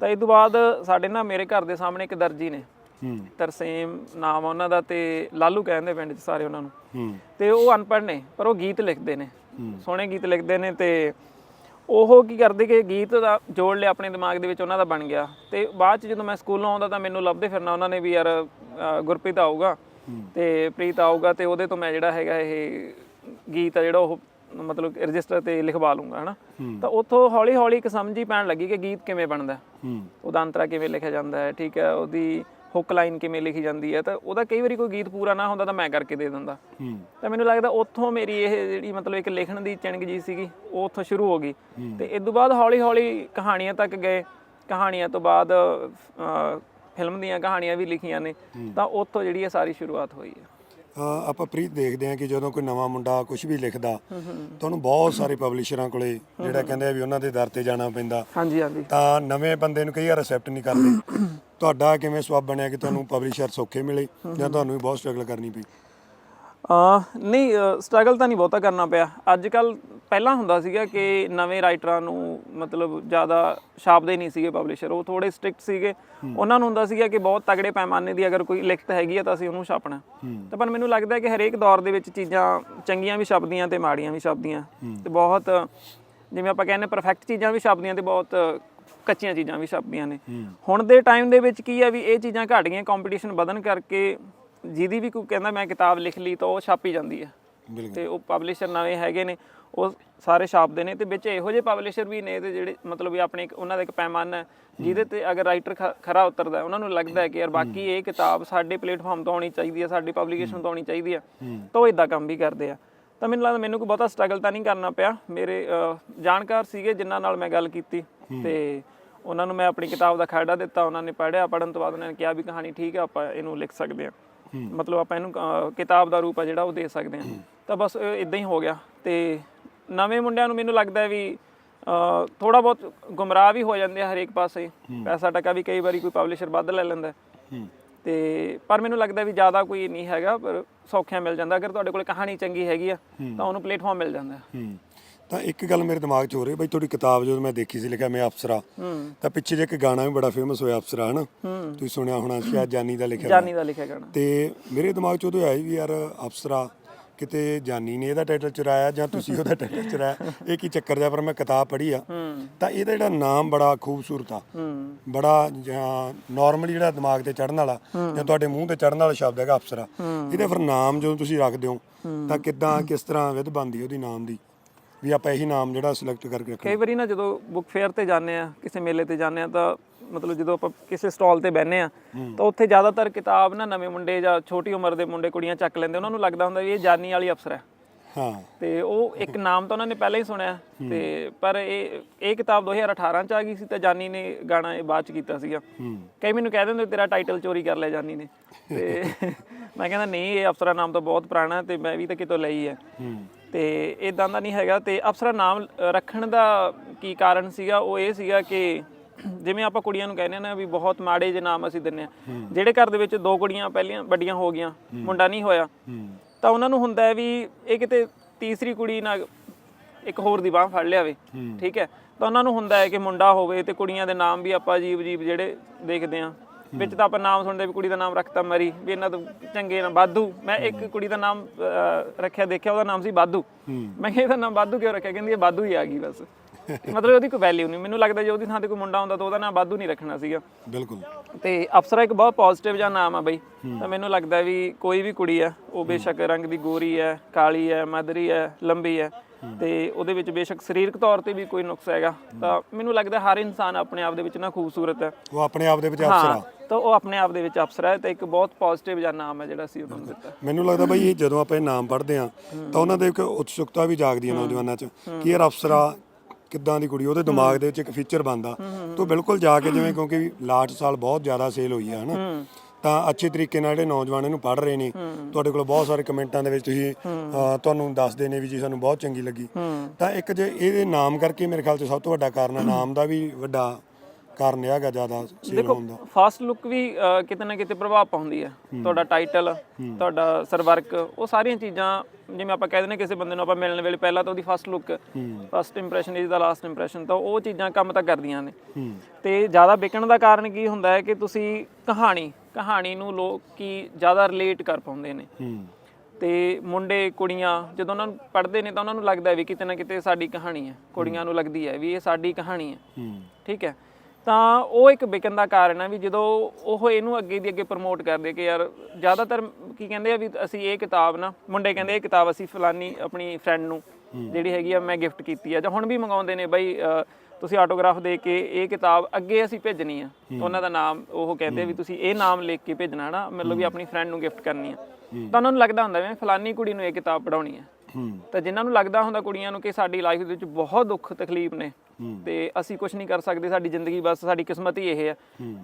ਤਾਂ ਇਹ ਤੋਂ ਬਾਅਦ ਸਾਡੇ ਨਾ ਮੇਰੇ ਘਰ ਦੇ ਸਾਹਮਣੇ ਇੱਕ ਦਰਜੀ ਨੇ। ਹੂੰ। ਤਰਸੇਮ ਨਾਮ ਉਹਨਾਂ ਦਾ ਤੇ ਲਾਲੂ ਕਹਿੰਦੇ ਪਿੰਡ 'ਚ ਸਾਰੇ ਉਹਨਾਂ ਨੂੰ। ਹੂੰ। ਤੇ ਉਹ ਅਨਪੜ੍ਹ ਨੇ ਪਰ ਉਹ ਗੀਤ ਲਿਖਦੇ ਨੇ। ਸੋਹਣੇ ਗੀਤ ਲਿਖਦੇ ਨੇ ਤੇ ਉਹ ਕੀ ਕਰਦੇ ਕਿ ਗੀਤ ਦਾ ਜੋੜ ਲਿਆ ਆਪਣੇ ਦਿਮਾਗ ਦੇ ਵਿੱਚ ਉਹਨਾਂ ਦਾ ਬਣ ਗਿਆ। ਤੇ ਬਾਅਦ ਚ ਜਦੋਂ ਮੈਂ ਸਕੂਲੋਂ ਆਉਂਦਾ ਤਾਂ ਮੈਨੂੰ ਲੱਭਦੇ ਫਿਰਨਾ ਉਹਨਾਂ ਨੇ ਵੀ ਯਾਰ ਗੁਰਪ੍ਰੀਤ ਆਊਗਾ ਤੇ ਪ੍ਰੀਤ ਆਊਗਾ ਤੇ ਉਹਦੇ ਤੋਂ ਮੈਂ ਜਿਹੜਾ ਹੈਗਾ ਇਹ ਗੀਤ ਆ ਜਿਹੜਾ ਉਹ ਮਤਲਬ ਰਜਿਸਟਰ ਤੇ ਲਿਖਵਾ ਲੂੰਗਾ ਹਨਾ। ਤਾਂ ਉੱਥੋਂ ਹੌਲੀ ਹੌਲੀ ਇੱਕ ਸਮਝ ਹੀ ਪੈਣ ਲੱਗੀ ਕਿ ਗੀਤ ਕਿਵੇਂ ਬਣਦਾ। ਹੂੰ। ਉਹਦਾ ਅੰਤਰਾ ਕਿਵੇਂ ਲਿਖਿਆ ਜਾਂਦਾ ਹੈ ਠੀਕ ਹੈ ਉਹਦੀ ਹੁੱਕ ਲਾਈਨ ਕਿਵੇਂ ਲਿਖੀ ਜਾਂਦੀ ਹੈ ਤਾਂ ਉਹਦਾ ਕਈ ਵਾਰੀ ਕੋਈ ਗੀਤ ਪੂਰਾ ਨਾ ਹੁੰਦਾ ਤਾਂ ਮੈਂ ਕਰਕੇ ਦੇ ਦਿੰਦਾ। ਤਾਂ ਮੈਨੂੰ ਲੱਗਦਾ ਉੱਥੋਂ ਮੇਰੀ ਇਹ ਜਿਹੜੀ ਮਤਲਬ ਇੱਕ ਲਿਖਣ ਦੀ ਚਿਣਗ ਜੀ ਸੀਗੀ ਉਹ ਉੱਥੋਂ ਸ਼ੁਰੂ ਹੋ ਗਈ। ਤੇ ਇਸ ਤੋਂ ਬਾਅਦ ਹੌਲੀ ਹੌਲੀ ਕਹਾਣੀਆਂ ਤੱਕ ਗਏ। ਕਹਾਣੀਆਂ ਤੋਂ ਬਾਅਦ ਫਿਲਮ ਦੀਆਂ ਕਹਾਣੀਆਂ ਵੀ ਲਿਖੀਆਂ ਨੇ। ਤਾਂ ਉੱਥੋਂ ਜਿਹੜੀ ਇਹ ਸਾਰੀ ਸ਼ੁਰੂਆਤ ਹੋਈ ਹੈ। ਆਪਾਂ ਪ੍ਰੀਤ ਦੇਖਦੇ ਹਾਂ ਕਿ ਜਦੋਂ ਕੋਈ ਨਵਾਂ ਮੁੰਡਾ ਕੁਝ ਵੀ ਲਿਖਦਾ ਤੁਹਾਨੂੰ ਬਹੁਤ ਸਾਰੇ ਪਬਲਿਸ਼ਰਾਂ ਕੋਲੇ ਜਿਹੜਾ ਕਹਿੰਦੇ ਆ ਵੀ ਉਹਨਾਂ ਦੇ ਦਰ ਤੇ ਜਾਣਾ ਪੈਂਦਾ। ਹਾਂਜੀ ਹਾਂਜੀ। ਤਾਂ ਨਵੇਂ ਬੰਦੇ ਨੂੰ ਕਈ ਵਾਰ ਅਸੈਪਟ ਨਹੀਂ ਕਰਦੇ। ਤੁਹਾਡਾ ਕਿਵੇਂ ਸਵਾਬ ਬਣਿਆ ਕਿ ਤੁਹਾਨੂੰ ਪਬਲਿਸ਼ਰ ਸੌਖੇ ਮਿਲੇ ਜਾਂ ਤੁਹਾਨੂੰ ਵੀ ਬਹੁਤ ਸਟਰਗਲ ਕਰਨੀ ਪਈ? ਨਹੀਂ ਸਟਰਗਲ ਤਾਂ ਨਹੀਂ ਬਹੁਤਾ ਕਰਨਾ ਪਿਆ। ਅੱਜ ਕੱਲ ਪਹਿਲਾਂ ਹੁੰਦਾ ਸੀਗਾ ਕਿ ਨਵੇਂ ਰਾਈਟਰਾਂ ਨੂੰ ਮਤਲਬ ਜ਼ਿਆਦਾ ਛਾਪਦੇ ਨਹੀਂ ਸੀਗੇ ਪਬਲਿਸ਼ਰ ਉਹ ਥੋੜੇ ਸਟ੍ਰਿਕਟ ਸੀਗੇ। ਉਹਨਾਂ ਨੂੰ ਹੁੰਦਾ ਸੀਗਾ ਕਿ ਬਹੁਤ ਤਗੜੇ ਪੈਮਾਨੇ ਦੀ ਅਗਰ ਕੋਈ ਲਿਖਤ ਹੈਗੀ ਹੈ ਤਾਂ ਅਸੀਂ ਉਹਨੂੰ ਛਾਪਣਾ। ਤਾਂ ਪਰ ਮੈਨੂੰ ਲੱਗਦਾ ਕਿ ਹਰੇਕ ਦੌਰ ਦੇ ਵਿੱਚ ਚੀਜ਼ਾਂ ਚੰਗੀਆਂ ਵੀ ਛਪਦੀਆਂ ਤੇ ਮਾੜੀਆਂ ਵੀ ਛਪਦੀਆਂ। ਤੇ ਬਹੁਤ ਜਿਵੇਂ ਆਪਾਂ ਕਹਿੰਦੇ ਪਰਫੈਕਟ ਚੀਜ਼ਾਂ ਵੀ ਛਪਦੀਆਂ ਤੇ ਬਹੁਤ ਕੱਚੀਆਂ ਚੀਜ਼ਾਂ ਵੀ ਛਪਦੀਆਂ ਨੇ। ਹੁਣ ਦੇ ਟਾਈਮ ਦੇ ਵਿੱਚ ਕੀ ਹੈ ਵੀ ਇਹ ਚੀਜ਼ਾਂ ਘਟ ਗਈਆਂ ਕੰਪੀਟੀਸ਼ਨ ਵਧਣ ਕਰਕੇ ਜਿਹਦੀ ਵੀ ਕੋਈ ਕਹਿੰਦਾ ਮੈਂ ਕਿਤਾਬ ਲਿਖ ਲਈ ਤਾਂ ਉਹ ਛਾਪੀ ਜਾਂਦੀ ਹੈ ਤੇ ਉਹ ਪਬਲਿਸ਼ਰ ਨਵੇਂ ਹੈਗੇ ਨੇ ਉਹ ਸਾਰੇ ਛਾਪਦੇ ਨੇ ਤੇ ਵਿੱਚ ਇਹੋ ਜਿਹੇ ਪਬਲਿਸ਼ਰ ਵੀ ਨੇ ਤੇ ਜਿਹੜੇ ਮਤਲਬ ਵੀ ਆਪਣੇ ਇੱਕ- ਉਹਨਾਂ ਦਾ ਇੱਕ ਪੈਮਾਨਾ ਹੈ ਜਿਹਦੇ ਤੇ ਅਗਰ ਰਾਈਟਰ ਖਰਾ ਉਤਰਦਾ ਉਹਨਾਂ ਨੂੰ ਲੱਗਦਾ ਹੈ ਕਿ ਯਾਰ ਬਾਕੀ ਇਹ ਕਿਤਾਬ ਸਾਡੇ ਪਲੇਟਫਾਰਮ ਤੋਂ ਆਉਣੀ ਚਾਹੀਦੀ ਹੈ ਸਾਡੀ ਪਬਲੀਕੇਸ਼ਨ ਤੋਂ ਆਉਣੀ ਚਾਹੀਦੀ ਹੈ ਤਾਂ ਉਹ ਇਦਾਂ ਕੰਮ ਵੀ ਕਰਦੇ ਆ। ਤਾਂ ਮੈਨੂੰ ਲੱਗਦਾ ਮੈਨੂੰ ਕੋਈ ਬਹੁਤਾ ਸਟਰਗਲ ਤਾਂ ਨਹੀਂ ਕਰਨਾ ਪਿਆ। ਮੇਰੇ ਜਾਣਕਾਰ ਸੀਗੇ ਜਿਨ੍ਹਾਂ ਨਾਲ ਮੈਂ ਗੱਲ ਕੀਤੀ ਤੇ ਉਹਨਾਂ ਨੂੰ ਮੈਂ ਆਪਣੀ ਕਿਤਾਬ ਦਾ ਖਰੜਾ ਦਿੱਤਾ ਉਹਨਾਂ ਨੇ ਪੜ੍ਹਿਆ ਪੜਨ ਤੋਂ ਬਾਅਦ ਉਹਨਾਂ ਨੇ ਕਿਹਾ ਵੀ ਕਹਾਣੀ ਠੀਕ ਹੈ ਆਪਾਂ ਇਹਨੂੰ ਲਿਖ ਸਕਦੇ ਹਾਂ। ਮਤਲਬ ਆਪਾਂ ਇਹਨੂੰ ਕਿਤਾਬ ਦਾ ਰੂਪ ਆ ਜਿਹੜਾ ਉਹ ਦੇ ਸਕਦੇ ਹਾਂ। ਤਾਂ ਬਸ ਇਦਾਂ ਹੀ ਹੋ ਗਿਆ। ਤੇ ਨਵੇਂ ਮੁੰਡਿਆਂ ਨੂੰ ਮੈਨੂੰ ਲੱਗਦਾ ਵੀ ਥੋੜਾ ਬਹੁਤ ਗੁੰਮਰਾਹ ਵੀ ਹੋ ਜਾਂਦੇ ਆ ਹਰੇਕ ਪਾਸੇ। ਪੈਸਾ ਟਕਾ ਵੀ ਕਈ ਵਾਰੀ ਕੋਈ ਪਬਲਿਸ਼ਰ ਵੱਧ ਲੈ ਲੈਂਦਾ। ਤੇ ਪਰ ਮੈਨੂੰ ਲੱਗਦਾ ਵੀ ਜ਼ਿਆਦਾ ਕੋਈ ਨਹੀਂ ਹੈਗਾ ਪਰ ਸੌਖਿਆ ਮਿਲ ਜਾਂਦਾ। ਅਗਰ ਤੁਹਾਡੇ ਕੋਲ ਕਹਾਣੀ ਚੰਗੀ ਹੈਗੀ ਆ ਤਾਂ ਉਹਨੂੰ ਪਲੇਟਫਾਰਮ ਮਿਲ ਜਾਂਦਾ। ਤਾਂ ਇੱਕ ਗੱਲ ਮੇਰੇ ਦਿਮਾਗ 'ਚ ਹੋ ਰਹੀ ਬਈ ਤੁਹਾਡੀ ਕਿਤਾਬ ਜਦੋਂ ਮੈਂ ਦੇਖੀ ਸੀ ਲਿਖਿਆ ਮੈਂ ਅਫਸਰਾ ਤਾਂ ਪਿੱਛੇ ਜੇ ਇੱਕ ਗਾਣਾ ਵੀ ਬੜਾ ਫੇਮਸ ਹੋਇਆ ਅਫਸਰਾ ਹਨਾ? ਤੁਸੀਂ ਸੁਣਿਆ ਹੋਣਾ ਸ਼ਾਇਦ ਜਾਨੀ ਦਾ ਲਿਖਿਆ ਜਾਨੀ ਦਾ ਲਿਖਿਆ ਗਾਣਾ। ਤੇ ਮੇਰੇ ਦਿਮਾਗ 'ਚ ਉਦੋਂ ਆਈ ਵੀ ਯਾਰ ਅਫਸਰਾ ਕਿਤੇ ਜਾਨੀ ਨੇ ਇਹਦਾ ਟਾਈਟਲ ਚੁਰਾਇਆ ਜਾਂ ਤੁਸੀਂ ਉਹਦਾ ਟਾਈਟਲ ਚੁਰਾਇਆ ਇਹ ਕੀ ਚੱਕਰ ਜਿਹਾ ਪਰ ਮੈਂ ਕਿਤਾਬ ਪੜ੍ਹੀ ਆ। ਤਾਂ ਇਹਦਾ ਜਿਹੜਾ ਨਾਮ ਬੜਾ ਖੂਬਸੂਰਤ ਆ। ਬੜਾ ਜਾਂ ਨਾਰਮਲੀ ਜਿਹੜਾ ਦਿਮਾਗ ਤੇ ਚੜਨ ਵਾਲਾ ਜਾਂ ਤੁਹਾਡੇ ਮੂੰਹ ਤੇ ਚੜਨ ਵਾਲਾ ਸ਼ਬਦ ਹੈਗਾ ਅਫਸਰਾ ਇਹਦਾ ਫਿਰ ਨਾਮ ਜਦੋਂ ਤੁਸੀਂ ਰੱਖਦੇ ਹੋ ਤਾਂ ਕਿੱਦਾਂ ਕਿਸ ਤਰ੍ਹਾਂ ਵਿਧ ਬਣਦੀ ਉਹਦੀ ਨਾਮ ਦੀ? ਵੀ ਆਪਾਂ ਇਹੀ ਨਾਮ ਜਿਹੜਾ ਸਿਲੈਕਟ ਕਰਕੇ ਰੱਖਣਾ। ਕਈ ਵਾਰੀ ਨਾ ਜਦੋਂ ਬੁੱਕ ਫੇਅਰ ਤੇ ਜਾਂਦੇ ਆ ਕਿਸੇ ਮੇਲੇ ਤੇ ਜਾਂਦੇ ਆ ਤਾਂ ਮਤਲਬ ਜਦੋਂ ਆਪਾਂ ਕਿਸੇ ਸਟਾਲ ਤੇ ਬੈਠਨੇ ਆ ਤਾਂ ਉੱਥੇ ਜ਼ਿਆਦਾਤਰ ਕਿਤਾਬ ਨਾ ਨਵੇਂ ਮੁੰਡੇ ਜਾਂ ਛੋਟੀ ਉਮਰ ਦੇ ਮੁੰਡੇ ਕੁੜੀਆਂ ਚੱਕ ਲੈਂਦੇ ਉਹਨਾਂ ਨੂੰ ਲੱਗਦਾ ਹੁੰਦਾ ਵੀ ਇਹ ਜਾਨੀ ਵਾਲੀ ਅਫਸਰ ਹੈ। ਹਾਂ। ਤੇ ਉਹ ਇੱਕ ਨਾਮ ਤਾਂ ਉਹਨਾਂ ਨੇ ਪਹਿਲਾਂ ਹੀ ਸੁਣਿਆ। ਤੇ ਪਰ ਇਹ ਇਹ ਕਿਤਾਬ 2018 ਚ ਆ ਗਈ ਸੀ ਤਾਂ ਜਾਨੀ ਨੇ ਗਾਣਾ ਇਹ ਬਾਅਦ ਚ ਕੀਤਾ ਸੀਗਾ। ਹੂੰ। ਕਈ ਮੈਨੂੰ ਕਹਿ ਦਿੰਦੇ ਤੇਰਾ ਟਾਈਟਲ ਚੋਰੀ ਕਰ ਲਿਆ ਜਾਨੀ ਨੇ। ਤੇ ਮੈਂ ਕਹਿੰਦਾ ਨਹੀਂ ਇਹ ਅਫਸਰਾ ਨਾਮ ਤਾਂ ਬਹੁਤ ਪੁਰਾਣਾ ਤੇ ਮੈਂ ਵੀ ਤਾਂ ਕਿਤੋਂ ਲਈ ਹੈ। ਹੂੰ। ਤੇ ਇਦਾਂ ਦਾ ਨਹੀਂ ਹੈਗਾ ਤੇ ਅਫਸਰਾ ਨਾਮ ਰੱਖਣ ਦਾ ਕੀ ਕਾਰਨ ਸੀਗਾ? ਉਹ ਇਹ ਸੀਗਾ ਕਿ ਜਿਵੇਂ ਆਪਾਂ ਕੁੜੀਆਂ ਨੂੰ ਕਹਿੰਦੇ ਨਾ ਵੀ ਬਹੁਤ ਮਾੜੇ ਜਿਹੇ ਨਾਮ ਅਸੀਂ ਦਿੰਨੇ ਆ। ਜਿਹੜੇ ਘਰ ਦੇ ਵਿੱਚ ਦੋ ਕੁੜੀਆਂ ਪਹਿਲੀਆਂ ਵੱਡੀਆਂ ਹੋ ਗਈਆਂ ਮੁੰਡਾ ਨਹੀਂ ਹੋਇਆ। ਤਾਂ ਉਹਨਾਂ ਨੂੰ ਹੁੰਦਾ ਹੈ ਵੀ ਇਹ ਕਿਤੇ ਤੀਸਰੀ ਕੁੜੀ ਨਾਲ ਇੱਕ ਹੋਰ ਦੀ ਬਾਹ ਫੜ ਲਿਆਵੇ ਠੀਕ ਹੈ? ਤਾਂ ਉਹਨਾਂ ਨੂੰ ਹੁੰਦਾ ਹੈ ਕਿ ਮੁੰਡਾ ਹੋਵੇ ਤੇ ਕੁੜੀਆਂ ਦੇ ਨਾਮ ਵੀ ਆਪਾਂ ਅਜੀਬ ਅਜੀਬ ਜਿਹੜੇ ਦੇਖਦੇ ਆ ਵਿੱਚ ਤਾਂ ਆਪਾਂ ਨਾਮ ਸੁਣਦੇ ਵੀ ਕੁੜੀ ਦਾ ਨਾਮ ਰੱਖਤਾ ਮਰੀ ਵੀ ਇਹਨਾਂ ਤੋਂ ਚੰਗੇ ਨਾ ਬਾਦੂ। ਮੈਂ ਇੱਕ ਕੁੜੀ ਦਾ ਨਾਮ ਰੱਖਿਆ ਦੇਖਿਆ ਉਹਦਾ ਨਾਮ ਸੀ ਬਾਦੂ। ਮੈਂ ਕਿਹਾ ਇਹਦਾ ਨਾਮ ਬਾਦੂ ਕਿਉਂ ਰੱਖਿਆ? ਕਹਿੰਦੀ ਇਹ ਬਾਦੂ ਹੀ ਆ ਗਈ ਬਸ। ਮਤਲਬ ਉਹਦੀ ਕੋਈ ਵੈਲਿਊ ਨਹੀਂ। ਮੈਨੂੰ ਲੱਗਦਾ ਜੇ ਉਹਦੀ ਥਾਂ ਤੇ ਕੋਈ ਮੁੰਡਾ ਹੁੰਦਾ ਤਾਂ ਉਹਦਾ ਨਾਮ ਬਾਦੂ ਨਹੀਂ ਰੱਖਣਾ ਸੀਗਾ। ਬਿਲਕੁਲ। ਤੇ ਅਫਸਰਾ ਇੱਕ ਬਹੁਤ ਪੋਜ਼ਿਟਿਵ ਜਿਹਾ ਨਾਮ ਆ ਬਈ। ਤਾਂ ਮੈਨੂੰ ਲੱਗਦਾ ਵੀ ਕੋਈ ਵੀ ਕੁੜੀ ਆ ਉਹ ਬੇਸ਼ੱਕ ਰੰਗ ਦੀ ਗੋਰੀ ਹੈ ਕਾਲੀ ਹੈ ਮਧਰੀ ਹੈ ਲੰਬੀ ਹੈ। ਤੇ ਉਹਦੇ ਵਿੱਚ ਬੇਸ਼ੱਕ ਸਰੀਰਕ ਤੌਰ ਤੇ ਵੀ ਕੋਈ ਨੁਕਸ ਹੈਗਾ। ਤਾਂ ਮੈਨੂੰ ਲੱਗਦਾ ਹਰ ਇਨਸਾਨ ਆਪਣੇ ਆਪ ਦੇ ਵਿੱਚ ਨਾ ਖੂਬਸੂਰਤ ਹੈ ਉਹ ਆਪਣੇ ਆਪ ਦੇ ਵਿੱਚ ਹਾਂ। ਅਫਸਰਾ ਤਾਂ ਉਹ ਆਪਣੇ ਆਪ ਦੇ ਵਿੱਚ ਅਫਸਰਾ ਹੈ ਤੇ ਇੱਕ ਬਹੁਤ ਪੋਜ਼ਿਟਿਵ ਜਿਹਾ ਨਾਮ ਹੈ ਜਿਹੜਾ ਅਸੀਂ ਉਹਨਾਂ ਨੂੰ ਦਿੱਤਾ। ਮੈਨੂੰ ਲੱਗਦਾ ਬਈ ਇਹ ਜਦੋਂ ਆਪਾਂ ਇਹ ਨਾਮ ਪੜ੍ਹਦੇ ਆ ਤਾਂ ਉਹਨਾਂ ਦੇ ਇੱਕ ਉਤਸੁਕਤਾ ਵੀ ਜਾਗਦੀ ਹੈ ਨੌਜਵਾਨਾਂ 'ਚ ਕਿ ਯਾਰ ਅਫਸਰਾ ਕਿੱਦਾਂ ਦੀ ਕੁੜੀ, ਉਹਦੇ ਦਿਮਾਗ ਦੇ ਵਿੱਚ ਇੱਕ ਫੀਚਰ ਬਣਦਾ। ਤੋਂ ਬਿਲਕੁਲ ਜਾ ਕੇ ਜਿਵੇਂ ਕਿਉਂਕਿ ਲਾਸਟ ਸਾਲ ਬਹੁਤ ਜ਼ਿਆਦਾ ਸੇਲ ਹੋਈ ਹੈ ਹਨਾ? ਤਾਂ ਅੱਛੇ ਤਰੀਕੇ ਨਾਲ ਜਿਹੜੇ ਨੌਜਵਾਨ ਇਹਨੂੰ ਪੜ੍ਹ ਰਹੇ ਨੇ, ਤੁਹਾਡੇ ਕੋਲ ਬਹੁਤ ਸਾਰੇ ਕਮੈਂਟਾਂ ਦੇ ਵਿੱਚ ਤੁਸੀਂ ਤੁਹਾਨੂੰ ਦੱਸਦੇ ਨੇ ਵੀ ਜੀ ਸਾਨੂੰ ਬਹੁਤ ਚੰਗੀ ਲੱਗੀ। ਤਾਂ ਇੱਕ ਜੇ ਇਹਦੇ ਨਾਮ ਕਰਕੇ ਮੇਰੇ ਖਿਆਲ 'ਚ ਸਭ ਤੋਂ ਵੱਡਾ ਕਾਰਨ ਨਾਮ ਦਾ ਵੀ ਵੱਡਾ ਕਾਰਨ ਇਹ ਹੈਗਾ ਜ਼ਿਆਦਾ ਸੇਲ ਦੇਖੋ ਹੋਣ ਦਾ। ਫਾਸਟ ਲੁੱਕ ਵੀ ਅਹ, ਕਿਤੇ ਨਾ ਕਿਤੇ ਪ੍ਰਭਾਵ ਪਾਉਂਦੀ ਹੈ। ਤੁਹਾਡਾ ਟਾਈਟਲ ਤੁਹਾਡਾ ਸਰਵਰਕ ਉਹ ਸਾਰੀਆਂ ਚੀਜ਼ਾਂ ਜਿਵੇਂ ਆਪਾਂ ਕਹਿ ਦਿੰਦੇ ਕਿਸੇ ਬੰਦੇ ਨੂੰ ਆਪਾਂ ਮਿਲਣ ਵੇਲੇ ਪਹਿਲਾਂ ਤਾਂ ਉਹਦੀ first look first impression is the last impression ਤਾਂ ਉਹ ਚੀਜ਼ਾਂ ਕੰਮ ਤਾਂ ਕਰਦੀਆਂ ਨੇ। ਤੇ ਜ਼ਿਆਦਾ ਵਿਕਣ ਦਾ ਕਾਰਨ ਕੀ ਹੁੰਦਾ ਹੈ ਕਿ ਤੁਸੀਂ ਕਹਾਣੀ ਕਹਾਣੀ ਨੂੰ ਲੋਕੀ ਜ਼ਿਆਦਾ ਰਿਲੇਟ ਕਰ ਪਾਉਂਦੇ ਨੇ। ਹੂੰ। ਤੇ ਮੁੰਡੇ ਕੁੜੀਆਂ ਜਦੋਂ ਉਹਨਾਂ ਨੂੰ ਪੜ੍ਹਦੇ ਨੇ ਤਾਂ ਉਹਨਾਂ ਨੂੰ ਲੱਗਦਾ ਹੈ ਵੀ ਕਿਤੇ ਨਾ ਕਿਤੇ ਸਾਡੀ ਕਹਾਣੀ ਹੈ। ਕੁੜੀਆਂ ਨੂੰ ਲੱਗਦੀ ਹੈ ਵੀ ਇਹ ਸਾਡੀ ਕਹਾਣੀ ਹੈ। ਹੂੰ। ਠੀਕ ਹੈ? ਤਾਂ ਉਹ ਇੱਕ ਵਿਕਣ ਦਾ ਕਾਰਨ ਹੈ ਵੀ ਜਦੋਂ ਉਹ ਇਹਨੂੰ ਅੱਗੇ ਦੀ ਅੱਗੇ ਪ੍ਰਮੋਟ ਕਰਦੇ ਕਿ ਯਾਰ ਜ਼ਿਆਦਾਤਰ ਕੀ ਕਹਿੰਦੇ ਆ ਵੀ ਅਸੀਂ ਇਹ ਕਿਤਾਬ ਨਾ ਮੁੰਡੇ ਕਹਿੰਦੇ ਇਹ ਕਿਤਾਬ ਅਸੀਂ ਫਲਾਨੀ ਆਪਣੀ ਫਰੈਂਡ ਨੂੰ ਜਿਹੜੀ ਹੈਗੀ ਆ ਮੈਂ ਗਿਫਟ ਕੀਤੀ ਆ। ਜਾਂ ਹੁਣ ਵੀ ਮੰਗਾਉਂਦੇ ਨੇ ਬਈ ਤੁਸੀਂ ਆਟੋਗ੍ਰਾਫ ਦੇ ਕੇ ਇਹ ਕਿਤਾਬ ਅੱਗੇ ਅਸੀਂ ਭੇਜਣੀ ਆ। ਉਹਨਾਂ ਦਾ ਨਾਮ ਉਹ ਕਹਿੰਦੇ ਆ ਵੀ ਤੁਸੀਂ ਇਹ ਨਾਮ ਲਿਖ ਕੇ ਭੇਜਣਾ ਨਾ ਮਤਲਬ ਵੀ ਆਪਣੀ ਫਰੈਂਡ ਨੂੰ ਗਿਫਟ ਕਰਨੀ ਆ। ਤਾਂ ਉਹਨਾਂ ਨੂੰ ਲੱਗਦਾ ਹੁੰਦਾ ਵੀ ਫਲਾਨੀ ਕੁੜੀ ਨੂੰ ਇਹ ਕਿਤਾਬ ਪੜਾਉਣੀ ਆ। ਤਾਂ ਜਿਨ੍ਹਾਂ ਨੂੰ ਲੱਗਦਾ ਹੁੰਦਾ ਕੁੜੀਆਂ ਨੂੰ ਕਿ ਸਾਡੀ ਲਾਈਫ ਦੇ ਵਿੱਚ ਬਹੁਤ ਦੁੱਖ ਤਕਲੀਫ ਨੇ ਤੇ ਅਸੀਂ ਕੁਝ ਨਹੀਂ ਕਰ ਸਕਦੇ ਸਾਡੀ ਜ਼ਿੰਦਗੀ ਬਸ ਸਾਡੀ ਕਿਸਮਤ ਹੀ ਇਹ ਹੈ।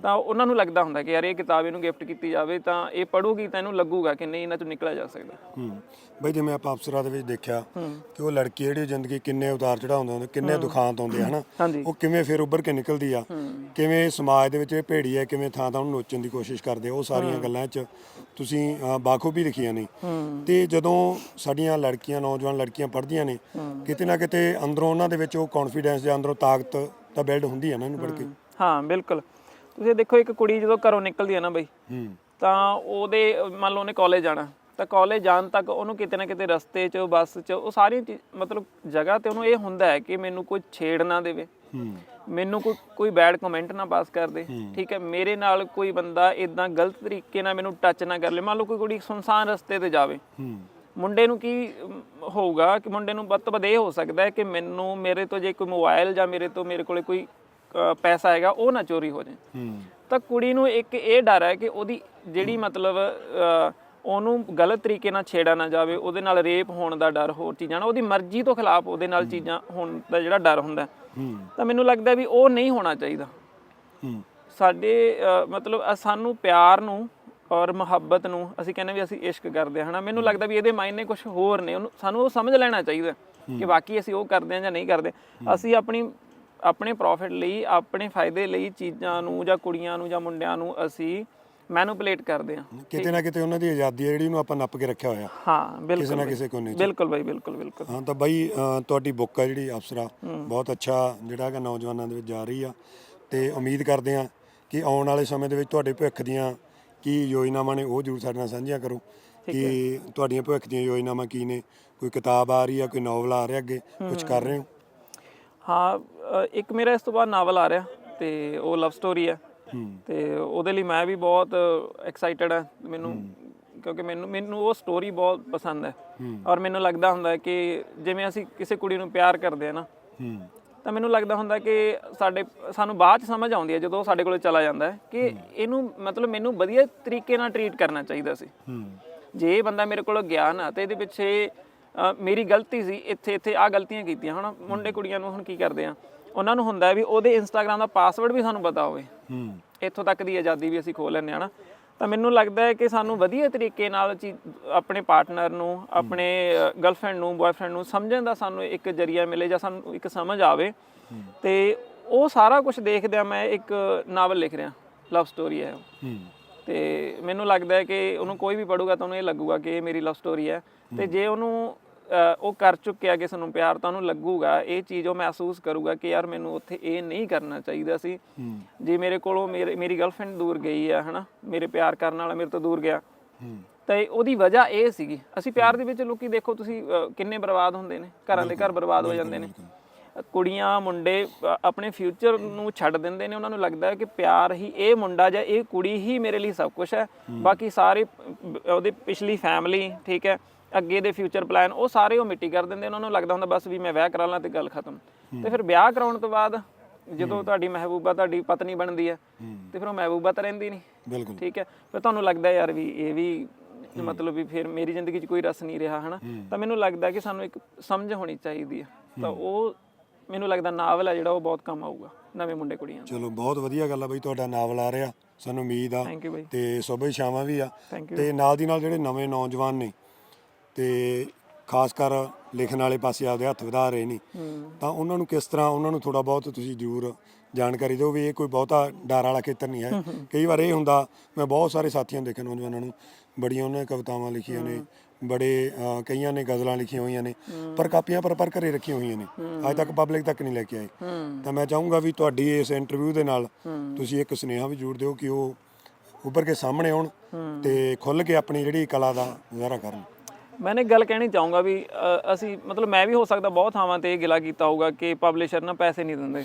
ਤਾਂ ਉਹਨਾਂ ਨੂੰ ਲੱਗਦਾ ਹੁੰਦਾ ਕਿ ਯਾਰ ਇਹ ਕਿਤਾਬ ਇਹਨੂੰ ਗਿਫਟ ਕੀਤੀ ਜਾਵੇ ਤਾਂ ਇਹ ਪੜੂਗੀ ਤਾਂ ਇਹਨੂੰ ਲੱਗੂਗਾ ਕਿ ਨਹੀਂ ਇਹਨਾਂ ਚੋਂ ਨਿਕਲਿਆ ਜਾ ਸਕਦਾ। ਬਈ ਜਿਵੇਂ ਆਪਾਂ ਅਫਸਰਾਂ ਦੇ ਵਿੱਚ ਦੇਖਿਆ ਕਿ ਉਹ ਲੜਕੀ ਜਿਹੜੀ ਜ਼ਿੰਦਗੀ ਕਿੰਨੇ ਉਤਾਰ ਚੜਾਉਂਦੇ ਹੁੰਦੇ ਕਿੰਨੇ ਦੁਖਾਂਤ ਆਉਂਦੇ ਹਨਾ? ਉਹ ਕਿਵੇਂ ਫਿਰ ਉੱਭਰ ਕੇ ਨਿਕਲਦੀ ਆ? ਕਿਵੇਂ ਸਮਾਜ ਦੇ ਵਿੱਚ ਇਹ ਭੇੜੀ ਹੈ ਕਿਵੇਂ ਥਾਂ ਥਾਂ ਉਹਨੂੰ ਨੋਚਣ ਦੀ ਕੋਸ਼ਿਸ਼ ਕਰਦੇ ਆ, ਉਹ ਸਾਰੀਆਂ ਗੱਲਾਂ 'ਚ ਤੁਸੀਂ ਬਾਖੂਬੀ ਲਿਖੀਆਂ ਨੇ। ਤੇ ਜਦੋਂ ਸਾਡੀਆਂ ਲੜਕੀਆਂ ਨੌਜਵਾਨ ਲੜਕੀਆਂ ਪੜ੍ਹਦੀਆਂ ਨੇ ਕਿਤੇ ਨਾ ਕਿਤੇ ਅੰਦਰੋਂ ਉਹਨਾਂ ਦੇ ਵਿੱਚ ਉਹ ਕੌਨਫੀਡੈਂਸ ਜਾਂ ਅੰਦਰੋਂ ਤਾਕਤ ਤਾਂ ਬਿਲਡ ਹੁੰਦੀ ਹੈ ਨਾ ਇਹਨੂੰ ਪੜ੍ਹ ਕੇ। ਹਾਂ। ਬਿਲਕੁਲ। ਤੁਸੀਂ ਦੇਖੋ ਇੱਕ ਕੁੜੀ ਜਦੋਂ ਘਰੋਂ ਨਿਕਲਦੀ ਹੈ ਨਾ ਬਈ ਹੂੰ। ਤਾਂ ਉਹਦੇ ਮੰਨ ਲਓ ਉਹਨੇ ਕਾਲਜ ਜਾਣਾ ਤਾਂ ਕਾਲਜ ਜਾਣ ਤੱਕ ਉਹਨੂੰ ਕਿਤੇ ਨਾ ਕਿਤੇ ਰਸਤੇ 'ਚ ਬੱਸ 'ਚ ਉਹ ਸਾਰੀਆਂ ਚੀਜ਼ ਮਤਲਬ ਜਗ੍ਹਾ ਤੇ ਉਹਨੂੰ ਇਹ ਹੁੰਦਾ ਹੈ ਕਿ ਮੈਨੂੰ ਕੋਈ ਛੇੜ ਨਾ ਦੇਵੇ। ਹੂੰ। ਮੈਨੂੰ ਕੋਈ ਕੋਈ ਬੈਡ ਕਮੈਂਟ ਨਾ ਪਾਸ ਕਰ ਦੇ। ਠੀਕ ਹੈ ਮੇਰੇ ਨਾਲ ਕੋਈ ਬੰਦਾ ਇਦਾਂ ਗਲਤ ਤਰੀਕੇ ਨਾਲ ਮੈਨੂੰ ਟੱਚ ਨਾ ਕਰ ਲੇ। ਮੰਨ ਲਓ ਕੋਈ ਕੁੜੀ ਸੁਨਸਾਨ ਰਸਤੇ ਤੇ ਜਾਵੇ। ਮੁੰਡੇ ਨੂੰ ਕੀ ਹੋਊਗਾ ਕਿ ਮੁੰਡੇ ਨੂੰ ਵੱਧ ਤੋਂ ਵੱਧ ਇਹ ਹੋ ਸਕਦਾ ਹੈ ਕਿ ਮੈਨੂੰ ਮੇਰੇ ਤੋਂ ਜੇ ਕੋਈ ਮੋਬਾਈਲ ਜਾਂ ਮੇਰੇ ਤੋਂ ਮੇਰੇ ਕੋਲੇ ਕੋਈ ਪੈਸਾ ਹੈਗਾ ਉਹ ਨਾ ਚੋਰੀ ਹੋ ਜਾਏ। ਤਾਂ ਕੁੜੀ ਨੂੰ ਇੱਕ ਇਹ ਡਰ ਹੈ ਕਿ ਉਹਦੀ ਜਿਹੜੀ ਮਤਲਬ ਉਹਨੂੰ ਗਲਤ ਤਰੀਕੇ ਨਾਲ ਛੇੜਾ ਨਾ ਜਾਵੇ ਉਹਦੇ ਨਾਲ ਰੇਪ ਹੋਣ ਦਾ ਡਰ ਹੋਰ ਚੀਜ਼ਾਂ ਨਾ ਉਹਦੀ ਮਰਜ਼ੀ ਤੋਂ ਖਿਲਾਫ ਉਹਦੇ ਨਾਲ ਚੀਜ਼ਾਂ ਹੋਣ ਦਾ ਜਿਹੜਾ ਡਰ ਹੁੰਦਾ ਤਾਂ ਮੈਨੂੰ ਲੱਗਦਾ ਵੀ ਉਹ ਨਹੀਂ ਹੋਣਾ ਚਾਹੀਦਾ। ਸਾਡੇ ਮਤਲਬ ਸਾਨੂੰ ਪਿਆਰ ਨੂੰ ਔਰ ਮੁਹੱਬਤ ਨੂੰ ਅਸੀਂ ਕਹਿੰਦੇ ਵੀ ਅਸੀਂ ਇਸ਼ਕ ਕਰਦੇ ਹਾਂ ਹਨਾ? ਮੈਨੂੰ ਲੱਗਦਾ ਵੀ ਇਹਦੇ ਮਾਇਨੇ ਕੁਝ ਹੋਰ ਨੇ। ਉਹਨੂੰ, ਸਾਨੂੰ ਉਹ ਸਮਝ ਲੈਣਾ ਚਾਹੀਦਾ ਕਿ ਬਾਕੀ ਅਸੀਂ ਉਹ ਕਰਦੇ ਹਾਂ ਜਾਂ ਨਹੀਂ ਕਰਦੇ। ਅਸੀਂ ਆਪਣੀ, ਆਪਣੇ ਪ੍ਰੋਫਿਟ ਲਈ, ਆਪਣੇ ਫਾਇਦੇ ਲਈ ਚੀਜ਼ਾਂ ਨੂੰ ਜਾਂ ਕੁੜੀਆਂ ਨੂੰ ਜਾਂ ਮੁੰਡਿਆਂ ਨੂੰ ਅਸੀਂ ਮੈਨੂਪੂਲੇਟ ਕਰਦੇ ਹਾਂ। ਕਿਤੇ ਨਾ ਕਿਤੇ ਉਹਨਾਂ ਦੀ ਆਜ਼ਾਦੀ ਹੈ ਜਿਹੜੀ ਉਹਨੂੰ ਆਪਾਂ ਨੱਪ ਕੇ ਰੱਖਿਆ ਹੋਇਆ। ਹਾਂ ਕਿਸੇ ਬਿਲਕੁਲ ਨਾ ਕਿਸੇ ਕੋਨੇ 'ਚ। ਬਿਲਕੁਲ ਬਾਈ ਬਿਲਕੁਲ ਬਿਲਕੁਲ। ਹਾਂ ਤਾਂ ਬਾਈ ਤੁਹਾਡੀ ਬੁੱਕ ਆ ਜਿਹੜੀ ਅਫਸਰਾ। ਬਹੁਤ ਅੱਛਾ ਜਿਹੜਾ ਹੈਗਾ ਨੌਜਵਾਨਾਂ ਦੇ ਵਿੱਚ ਜਾ ਰਹੀ ਆ। ਤੇ ਉਮੀਦ ਕਰਦੇ ਆ ਕਿ ਆਉਣ ਵਾਲੇ ਸਮੇਂ ਦੇ ਵਿੱਚ ਤੁਹਾਡੇ ਭਵਿੱਖ ਦੀਆਂ ਕੀ ਯੋਜਨਾਵਾਂ ਨੇ ਉਹ ਜ਼ਰੂਰ ਸਾਡੇ ਨਾਲ ਸਾਂਝੀਆਂ ਕਰੋ। ਕਿ ਤੁਹਾਡੀਆਂ ਭਵਿੱਖ ਦੀਆਂ ਯੋਜਨਾਵਾਂ ਕੀ ਨੇ? ਕੋਈ ਕਿਤਾਬ ਆ ਰਹੀ ਆ ਕੋਈ ਨੋਵਲ ਆ ਰਿਹਾ ਅੱਗੇ? ਕੁਝ ਕਰ ਰਹੇ ਹੋ? ਹਾਂ ਇੱਕ ਮੇਰਾ ਇਸ ਤੋਂ ਬਾਅਦ ਨਾਵਲ ਆ ਰਿਹਾ ਤੇ ਉਹ ਲਵ ਸਟੋਰੀ ਹੂੰ ਤੇ ਉਹਦੇ ਲਈ ਮੈਂ ਵੀ ਬਹੁਤ ਐਕਸਾਈਟਡ ਹਾਂ। ਮੈਨੂੰ ਕਿਉਂਕਿ ਮੈਨੂੰ ਮੈਨੂੰ ਉਹ ਸਟੋਰੀ ਬਹੁਤ ਪਸੰਦ ਹੈ। ਔਰ ਮੈਨੂੰ ਲੱਗਦਾ ਹੁੰਦਾ ਹੈ ਕਿ ਜਿਵੇਂ ਅਸੀਂ ਕਿਸੇ ਕੁੜੀ ਨੂੰ ਪਿਆਰ ਕਰਦੇ ਆ ਨਾ ਤਾਂ ਮੈਨੂੰ ਲੱਗਦਾ ਹੁੰਦਾ ਕਿ ਸਾਡੇ ਸਾਨੂੰ ਬਾਅਦ ਚ ਸਮਝ ਆਉਂਦੀ ਹੈ ਜਦੋਂ ਸਾਡੇ ਕੋਲੇ ਚਲਾ ਜਾਂਦਾ ਹੈ ਕਿ ਇਹਨੂੰ ਮਤਲਬ ਮੈਨੂੰ ਵਧੀਆ ਤਰੀਕੇ ਨਾਲ ਟਰੀਟ ਕਰਨਾ ਚਾਹੀਦਾ ਸੀ। ਜੇ ਇਹ ਬੰਦਾ ਮੇਰੇ ਕੋਲ ਗਿਆ ਨਾ ਤੇ ਇਹਦੇ ਪਿੱਛੇ ਮੇਰੀ ਗਲਤੀ ਸੀ ਇੱਥੇ ਇੱਥੇ ਆ ਗਲਤੀਆਂ ਕੀਤੀਆਂ। ਹੁਣ ਮੁੰਡੇ ਕੁੜੀਆਂ ਨੂੰ ਹੁਣ ਕੀ ਕਰਦੇ ਆ? ਉਹਨਾਂ ਨੂੰ ਹੁੰਦਾ ਵੀ ਉਹਦੇ ਇੰਸਟਾਗ੍ਰam ਦਾ ਪਾਸਵਰਡ ਵੀ ਸਾਨੂੰ ਪਤਾ ਹੋਵੇ। ਹੂੰ ਇੱਥੋਂ ਤੱਕ ਦੀ ਆਜ਼ਾਦੀ ਵੀ ਅਸੀਂ ਖੋਲ ਲੈਂਦੇ ਹਾਂ ਨਾ। ਤਾਂ ਮੈਨੂੰ ਲੱਗਦਾ ਹੈ ਕਿ ਸਾਨੂੰ ਵਧੀਆ ਤਰੀਕੇ ਨਾਲ ਆਪਣੇ ਪਾਰਟਨਰ ਨੂੰ ਆਪਣੇ ਗਰਲਫ੍ਰੈਂਡ ਨੂੰ ਬॉयਫ੍ਰੈਂਡ ਨੂੰ ਸਮਝਣ ਦਾ ਸਾਨੂੰ ਇੱਕ ਜਰੀਆ ਮਿਲੇ ਜਾਂ ਸਾਨੂੰ ਇੱਕ ਸਮਝ ਆਵੇ। ਤੇ ਉਹ ਸਾਰਾ ਕੁਝ ਦੇਖਦਿਆਂ ਮੈਂ ਇੱਕ ਨਾਵਲ ਲਿਖ ਰਿਹਾ ਲਵ ਸਟੋਰੀ ਹੈ। ਤੇ ਮੈਨੂੰ ਲੱਗਦਾ ਹੈ ਕਿ ਉਹਨੂੰ ਕੋਈ ਵੀ ਪੜੂਗਾ ਤਾਂ ਉਹਨੂੰ ਇਹ ਲੱਗੂਗਾ ਕਿ ਇਹ ਮੇਰੀ ਲਵ ਸਟੋਰੀ ਹੈ। ਤੇ ਜੇ ਉਹਨੂੰ ਉਹ ਕਰ ਚੁੱਕਿਆ ਕਿਸੇ ਨੂੰ ਪਿਆਰ ਤਾਂ ਉਹਨੂੰ ਲੱਗੂਗਾ ਇਹ ਚੀਜ਼ ਉਹ ਮਹਿਸੂਸ ਕਰੂਗਾ ਕਿ ਯਾਰ ਮੈਨੂੰ ਉੱਥੇ ਇਹ ਨਹੀਂ ਕਰਨਾ ਚਾਹੀਦਾ ਸੀ। ਜੇ ਮੇਰੇ ਕੋਲੋਂ ਮੇਰੇ ਮੇਰੀ ਗਰਲਫ੍ਰੈਂਡ ਦੂਰ ਗਈ ਆ ਹਨਾ ਮੇਰੇ ਪਿਆਰ ਕਰਨ ਵਾਲਾ ਮੇਰੇ ਤੋਂ ਦੂਰ ਗਿਆ। ਤਾਂ ਉਹਦੀ ਵਜ੍ਹਾ ਇਹ ਸੀਗੀ ਅਸੀਂ ਪਿਆਰ ਦੇ ਵਿੱਚ ਲੋਕੀ ਦੇਖੋ ਤੁਸੀਂ ਕਿੰਨੇ ਬਰਬਾਦ ਹੁੰਦੇ ਨੇ ਘਰਾਂ ਦੇ ਘਰ ਬਰਬਾਦ ਹੋ ਜਾਂਦੇ ਨੇ। ਕੁੜੀਆਂ ਮੁੰਡੇ ਆਪਣੇ ਫਿਊਚਰ ਨੂੰ ਛੱਡ ਦਿੰਦੇ ਨੇ ਉਹਨਾਂ ਨੂੰ ਲੱਗਦਾ ਹੈ ਕਿ ਪਿਆਰ ਹੀ ਇਹ ਮੁੰਡਾ ਜਾਂ ਇਹ ਕੁੜੀ ਹੀ ਮੇਰੇ ਲਈ ਸਭ ਕੁਝ ਹੈ। ਬਾਕੀ ਸਾਰੇ ਉਹਦੇ ਪਿਛਲੀ ਫੈਮਿਲੀ ਠੀਕ ਹੈ ਅੱਗੇ ਦੇ ਫਿਊਚਰ ਪਲਾਨ ਉਹ ਸਾਰੇ ਉਹ ਮਿੱਟੀ ਕਰ ਦਿੰਦੇ ਉਹਨਾਂ ਨੂੰ ਲੱਗਦਾ ਹੁੰਦਾ ਬਸ ਵੀ ਮੈਂ ਵਿਆਹ ਕਰਾ ਲਾਂ ਤੇ ਗੱਲ ਖਤਮ। ਤੇ ਫਿਰ ਵਿਆਹ ਕਰਾਉਣ ਤੋਂ ਬਾਅਦ ਜਦੋਂ ਤੁਹਾਡੀ ਮਹਿਬੂਬਾ ਤੁਹਾਡੀ ਪਤਨੀ ਬਣਦੀ ਹੈ ਤੇ ਫਿਰ ਉਹ ਮਹਿਬੂਬਾ ਤਾਂ ਰਹਿੰਦੀ ਨਹੀਂ। ਬਿਲਕੁਲ। ਠੀਕ ਹੈ? ਫਿਰ ਤੁਹਾਨੂੰ ਲੱਗਦਾ ਯਾਰ ਵੀ ਇਹ ਵੀ ਮਤਲਬ ਵੀ ਫਿਰ ਮੇਰੀ ਜ਼ਿੰਦਗੀ 'ਚ ਕੋਈ ਰਸ ਨਹੀਂ ਰਿਹਾ ਹਨਾ? ਤਾਂ ਮੈਨੂੰ ਲੱਗਦਾ ਕਿ ਸਾਨੂੰ ਇੱਕ ਸਮਝ ਹੋਣੀ ਚਾਹੀਦੀ ਹੈ। ਤਾਂ ਉਹ ਮੈਨੂੰ ਲੱਗਦਾ ਨਾਵਲ ਹੈ ਜਿਹੜਾ ਉਹ ਬਹੁਤ ਕੰਮ ਆਊਗਾ ਨਵੇਂ ਮੁੰਡੇ ਕੁੜੀਆਂ ਨੂੰ ਚਲੋ ਬਹੁਤ ਵਧੀਆ ਗੱਲ ਆ ਬਈ ਤੁਹਾਡਾ ਨਾਵਲ ਆ ਰਿਹਾ ਸਾਨੂੰ ਉਮੀਦ ਆ ਤੇ ਸੁਬਹ ਸ਼ਾਮਾਂ ਵੀ ਆ। ਤੇ ਨਾਲ ਦੀ ਨਾਲ ਜਿਹੜੇ ਨਵੇਂ ਨੌਜਵਾਨ ਨੇ ਤੇ ਖਾਸ ਕਰ ਲਿਖਣ ਵਾਲੇ ਪਾਸੇ ਆਪਦੇ ਹੱਥ ਵਧਾ ਰਹੇ ਨੇ। ਤਾਂ ਉਹਨਾਂ ਨੂੰ ਕਿਸ ਤਰ੍ਹਾਂ ਉਹਨਾਂ ਨੂੰ ਥੋੜਾ ਬਹੁਤ ਤੁਸੀਂ ਜ਼ਰੂਰ ਜਾਣਕਾਰੀ ਦਿਓ ਵੀ ਇਹ ਕੋਈ ਬਹੁਤਾ ਡਰ ਵਾਲਾ ਖੇਤਰ ਨਹੀਂ ਹੈ। ਕਈ ਵਾਰ ਇਹ ਹੁੰਦਾ, ਮੈਂ ਬਹੁਤ ਸਾਰੇ ਸਾਥੀਆਂ ਨੂੰ ਦੇਖਿਆ, ਨੌਜਵਾਨਾਂ ਨੂੰ, ਬੜੀਆਂ ਉਹਨਾਂ ਨੇ ਕਵਿਤਾਵਾਂ ਲਿਖੀਆਂ ਨੇ, ਬੜੇ ਕਈਆਂ ਨੇ ਗਜ਼ਲਾਂ ਲਿਖੀਆਂ ਹੋਈਆਂ ਨੇ, ਪਰ ਕਾਪੀਆਂ ਪਰ ਪਰ ਘਰੇ ਰੱਖੀਆਂ ਹੋਈਆਂ ਨੇ। ਅੱਜ ਤੱਕ ਪਬਲਿਕ ਤੱਕ ਨਹੀਂ ਲੈ ਕੇ ਆਏ। ਤਾਂ ਮੈਂ ਚਾਹੂੰਗਾ ਵੀ ਤੁਹਾਡੀ ਇਸ ਇੰਟਰਵਿਊ ਦੇ ਨਾਲ ਤੁਸੀਂ ਇੱਕ ਸੁਨੇਹਾ ਵੀ ਜੋੜ ਦਿਓ ਕਿ ਉਹ ਉੱਭਰ ਕੇ ਸਾਹਮਣੇ ਆਉਣ ਤੇ ਖੁੱਲ ਕੇ ਆਪਣੀ ਜਿਹੜੀ ਕਲਾ ਦਾ ਮੁਜ਼ਾਹਰਾ ਕਰਨ। ਮੈਨੇ ਗੱਲ ਕਹਿਣੀ ਚਾਹੂੰਗਾ ਵੀ ਅਸੀਂ ਮਤਲਬ ਮੈਂ ਵੀ ਹੋ ਸਕਦਾ ਬਹੁਤ ਥਾਵਾਂ ਤੇ ਇਹ ਗਿਲਾ ਕੀਤਾ ਹੋਊਗਾ ਕਿ ਪਬਲਿਸ਼ਰ ਨਾ ਪੈਸੇ ਨਹੀਂ ਦਿੰਦੇ।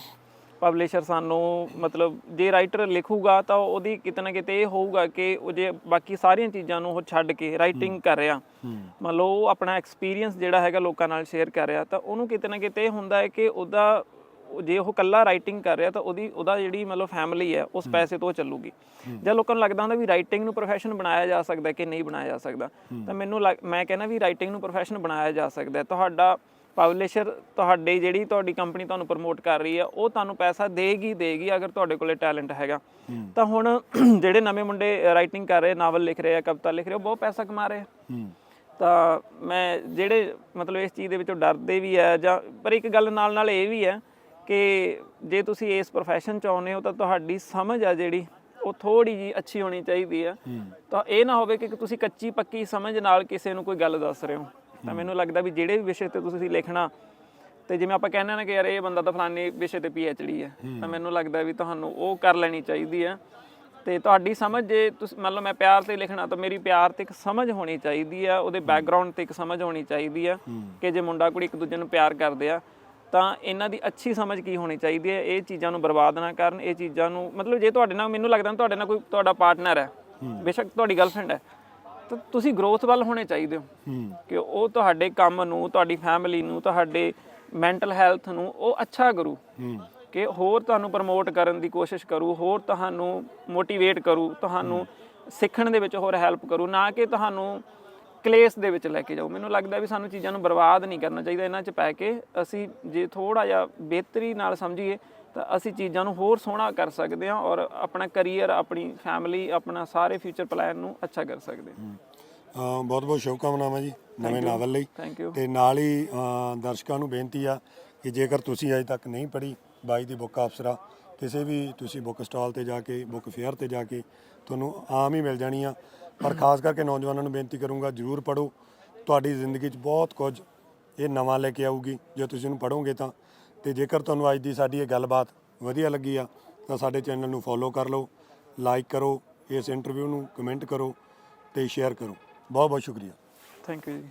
ਪਬਲਿਸ਼ਰ ਸਾਨੂੰ ਮਤਲਬ ਜੇ ਰਾਈਟਰ ਲਿਖੂਗਾ ਤਾਂ ਉਹਦੀ ਕਿਤੇ ਨਾ ਕਿਤੇ ਇਹ ਹੋਊਗਾ ਕਿ ਉਹ ਜੇ ਬਾਕੀ ਸਾਰੀਆਂ ਚੀਜ਼ਾਂ ਨੂੰ ਉਹ ਛੱਡ ਕੇ ਰਾਈਟਿੰਗ ਕਰ ਰਿਹਾ। ਮੰਨ ਲਓ ਉਹ ਆਪਣਾ ਐਕਸਪੀਰੀਅੰਸ ਜਿਹੜਾ ਹੈਗਾ ਲੋਕਾਂ ਨਾਲ ਸ਼ੇਅਰ ਕਰ ਰਿਹਾ ਤਾਂ ਉਹਨੂੰ ਕਿਤੇ ਨਾ ਕਿਤੇ ਇਹ ਹੁੰਦਾ ਹੈ ਕਿ ਉਹਦਾ ਉਹ ਜੇ ਉਹ ਕੱਲਾ ਰਾਈਟਿੰਗ ਕਰ ਰਿਹਾ ਤਾਂ ਉਹਦੀ ਉਹਦਾ ਜਿਹੜੀ ਮਤਲਬ ਫੈਮਿਲੀ ਹੈ ਉਸ ਪੈਸੇ ਤੋਂ ਚੱਲੂਗੀ। ਜਾਂ ਲੋਕਾਂ ਨੂੰ ਲੱਗਦਾ ਹੁੰਦਾ ਵੀ ਰਾਈਟਿੰਗ ਨੂੰ ਪ੍ਰੋਫੈਸ਼ਨ ਬਣਾਇਆ ਜਾ ਸਕਦਾ ਕਿ ਨਹੀਂ ਬਣਾਇਆ ਜਾ ਸਕਦਾ। ਤਾਂ ਮੈਨੂੰ ਮੈਂ ਕਹਿੰਦਾ ਵੀ ਰਾਈਟਿੰਗ ਨੂੰ ਪ੍ਰੋਫੈਸ਼ਨ ਬਣਾਇਆ ਜਾ ਸਕਦਾ ਤੁਹਾਡਾ ਪਬਲਿਸ਼ਰ ਤੁਹਾਡੀ ਜਿਹੜੀ ਤੁਹਾਡੀ ਕੰਪਨੀ ਤੁਹਾਨੂੰ ਪ੍ਰਮੋਟ ਕਰ ਰਹੀ ਹੈ ਉਹ ਤੁਹਾਨੂੰ ਪੈਸਾ ਦੇਗੀ ਦੇਗੀ ਅਗਰ ਤੁਹਾਡੇ ਕੋਲੇ ਟੈਲੈਂਟ ਹੈਗਾ। ਤਾਂ ਹੁਣ ਜਿਹੜੇ ਨਵੇਂ ਮੁੰਡੇ ਰਾਈਟਿੰਗ ਕਰ ਰਹੇ ਨਾਵਲ ਲਿਖ ਰਹੇ ਆ ਕਵਿਤਾ ਲਿਖ ਰਹੇ ਉਹ ਬਹੁਤ ਪੈਸਾ ਕਮਾ ਰਹੇ ਆ। ਤਾਂ ਮੈਂ ਜਿਹੜੇ ਮਤਲਬ ਇਸ ਚੀਜ਼ ਦੇ ਵਿੱਚੋਂ ਡਰਦੇ ਵੀ ਆ ਜਾਂ ਪਰ ਇੱਕ ਗੱਲ ਨਾਲ ਨਾਲ ਇਹ ਵੀ ਹੈ ਕਿ ਜੇ ਤੁਸੀਂ ਇਸ profession ਚ ਆਉਂਦੇ ਹੋ ਤਾਂ ਤੁਹਾਡੀ ਸਮਝ ਆ ਜਿਹੜੀ ਉਹ ਥੋੜੀ ਜੀ ਅੱਛੀ ਹੋਣੀ ਚਾਹੀਦੀ ਆ। ਤਾਂ ਇਹ ਨਾ ਹੋਵੇ ਕਿ ਤੁਸੀਂ ਕੱਚੀ ਪੱਕੀ ਸਮਝ ਨਾਲ ਕਿਸੇ ਨੂੰ ਕੋਈ ਗੱਲ ਦੱਸ ਰਹੇ ਹੋ। ਤਾਂ ਮੈਨੂੰ ਲੱਗਦਾ ਵੀ ਜਿਹੜੇ ਵੀ ਵਿਸ਼ੇ ਤੇ ਤੁਸੀਂ ਲਿਖਣਾ ਤੇ ਜਿਵੇਂ ਆਪਾਂ ਕਹਿੰਦੇ ਨਾ ਕਿ ਯਾਰ ਇਹ ਬੰਦਾ ਤਾਂ ਫਲਾਣੇ ਵਿਸ਼ੇ ਤੇ ਡੀ ਹੈ। ਤਾਂ ਮੈਨੂੰ ਲੱਗਦਾ ਵੀ ਤੁਹਾਨੂੰ ਉਹ ਕਰ ਲੈਣੀ ਚਾਹੀਦੀ ਆ। ਤੇ ਤੁਹਾਡੀ ਸਮਝ ਜੇ ਤੁਸੀਂ ਮੰਨ ਲਓ ਮੈਂ ਪਿਆਰ ਤੇ ਲਿਖਣਾ ਤਾਂ ਮੇਰੀ ਪਿਆਰ ਤੇ ਇੱਕ ਸਮਝ ਹੋਣੀ ਚਾਹੀਦੀ ਆ ਉਹਦੇ ਬੈਕਗ੍ਰਾਉਂਡ ਤੇ ਇੱਕ ਸਮਝ ਹੋਣੀ ਚਾਹੀਦੀ ਆ ਕਿ ਜੇ ਮੁੰਡਾ ਕੁੜੀ ਇੱਕ ਦੂਜੇ ਨੂੰ ਪਿਆਰ ਕਰਦੇ ਆ ਤਾਂ ਇਹਨਾਂ ਦੀ ਅੱਛੀ ਸਮਝ ਕੀ ਹੋਣੀ ਚਾਹੀਦੀ ਹੈ? ਇਹ ਚੀਜ਼ਾਂ ਨੂੰ ਬਰਬਾਦ ਨਾ ਕਰਨ ਇਹ ਚੀਜ਼ਾਂ ਨੂੰ ਮਤਲਬ ਜੇ ਤੁਹਾਡੇ ਨਾਲ ਮੈਨੂੰ ਲੱਗਦਾ ਤੁਹਾਡੇ ਨਾਲ ਕੋਈ ਤੁਹਾਡਾ ਪਾਰਟਨਰ ਹੈ। ਬੇਸ਼ੱਕ ਤੁਹਾਡੀ ਗਰਲਫ੍ਰੈਂਡ ਹੈ। ਤਾਂ ਤੁਸੀਂ ਗਰੋਥ ਵੱਲ ਹੋਣੇ ਚਾਹੀਦੇ ਹੋ। ਕਿ ਉਹ ਤੁਹਾਡੇ ਕੰਮ ਨੂੰ ਤੁਹਾਡੀ ਫੈਮਿਲੀ ਨੂੰ ਤੁਹਾਡੇ ਮੈਂਟਲ ਹੈਲਥ ਨੂੰ ਉਹ ਅੱਛਾ ਕਰੂ। ਕਿ ਹੋਰ ਤੁਹਾਨੂੰ ਪ੍ਰਮੋਟ ਕਰਨ ਦੀ ਕੋਸ਼ਿਸ਼ ਕਰੂ ਹੋਰ ਤੁਹਾਨੂੰ ਮੋਟੀਵੇਟ ਕਰੂ ਤੁਹਾਨੂੰ ਸਿੱਖਣ ਦੇ ਵਿੱਚ ਹੋਰ ਹੈਲਪ ਕਰੂ ਨਾ ਕਿ ਤੁਹਾਨੂੰ ਕਲੇਸ਼ ਦੇ ਵਿੱਚ ਲੈ ਕੇ ਜਾਓ। ਮੈਨੂੰ ਲੱਗਦਾ ਵੀ ਸਾਨੂੰ ਚੀਜ਼ਾਂ ਨੂੰ ਬਰਬਾਦ ਨਹੀਂ ਕਰਨਾ ਚਾਹੀਦਾ ਇਹਨਾਂ 'ਚ ਪੈ ਕੇ ਅਸੀਂ ਜੇ ਥੋੜਾ ਜਿਹਾ ਬਿਹਤਰੀ ਨਾਲ ਸਮਝੀਏ ਤਾਂ ਅਸੀਂ ਚੀਜ਼ਾਂ ਨੂੰ ਹੋਰ ਸੋਹਣਾ ਕਰ ਸਕਦੇ ਹਾਂ ਔਰ ਆਪਣਾ ਕੈਰੀਅਰ ਆਪਣੀ ਫੈਮਿਲੀ ਆਪਣਾ ਸਾਰੇ ਫਿਊਚਰ ਪਲਾਨ ਨੂੰ ਅੱਛਾ ਕਰ ਸਕਦੇ ਹਾਂ। ਬਹੁਤ ਬਹੁਤ ਸ਼ੁਭਕਾਮਨਾਵਾਂ ਜੀ ਨਵੇਂ ਨਾਵਲ ਲਈ। ਥੈਂਕ ਯੂ ਤੇ ਨਾਲ ਹੀ ਦਰਸ਼ਕਾਂ ਨੂੰ ਬੇਨਤੀ ਆ ਕਿ ਜੇਕਰ ਤੁਸੀਂ ਅਜੇ ਤੱਕ ਨਹੀਂ ਪੜ੍ਹੀ ਬਾਈ ਦੀ ਬੁੱਕ ਅਫਸਰਾ ਕਿਸੇ ਵੀ ਤੁਸੀਂ ਬੁੱਕ ਸਟਾਲ ਤੇ ਜਾ ਕੇ ਬੁੱਕ ਫੇਅਰ ਤੇ ਜਾ ਕੇ ਤੁਹਾਨੂੰ ਆਮ ਹੀ ਮਿਲ ਜਾਣੀ ਆ। ਪਰ ਖਾਸ ਕਰਕੇ ਨੌਜਵਾਨਾਂ ਨੂੰ ਬੇਨਤੀ ਕਰੂੰਗਾ, ਜਰੂਰ ਪੜੋ ਤੁਹਾਡੀ ਜ਼ਿੰਦਗੀ 'ਚ ਬਹੁਤ ਕੁਝ ਇਹ ਨਵਾਂ ਲੈ ਕੇ ਆਊਗੀ। ਜੇ ਤੁਸੀਂ ਇਹਨੂੰ ਪੜੋਗੇ ਤਾਂ। ਤੇ ਜੇਕਰ ਤੁਹਾਨੂੰ ਅੱਜ ਦੀ ਸਾਡੀ ਇਹ ਗੱਲਬਾਤ ਵਧੀਆ ਲੱਗੀ ਆ, ਤਾਂ ਸਾਡੇ ਚੈਨਲ ਨੂੰ ਫੋਲੋ ਕਰ ਲਓ, ਲਾਈਕ ਕਰੋ, ਇਸ ਇੰਟਰਵਿਊ ਨੂੰ ਕਮੈਂਟ ਕਰੋ ਤੇ ਸ਼ੇਅਰ ਕਰੋ। ਬਹੁਤ ਬਹੁਤ ਸ਼ੁਕਰੀਆ। ਥੈਂਕ ਯੂ ਜੀ।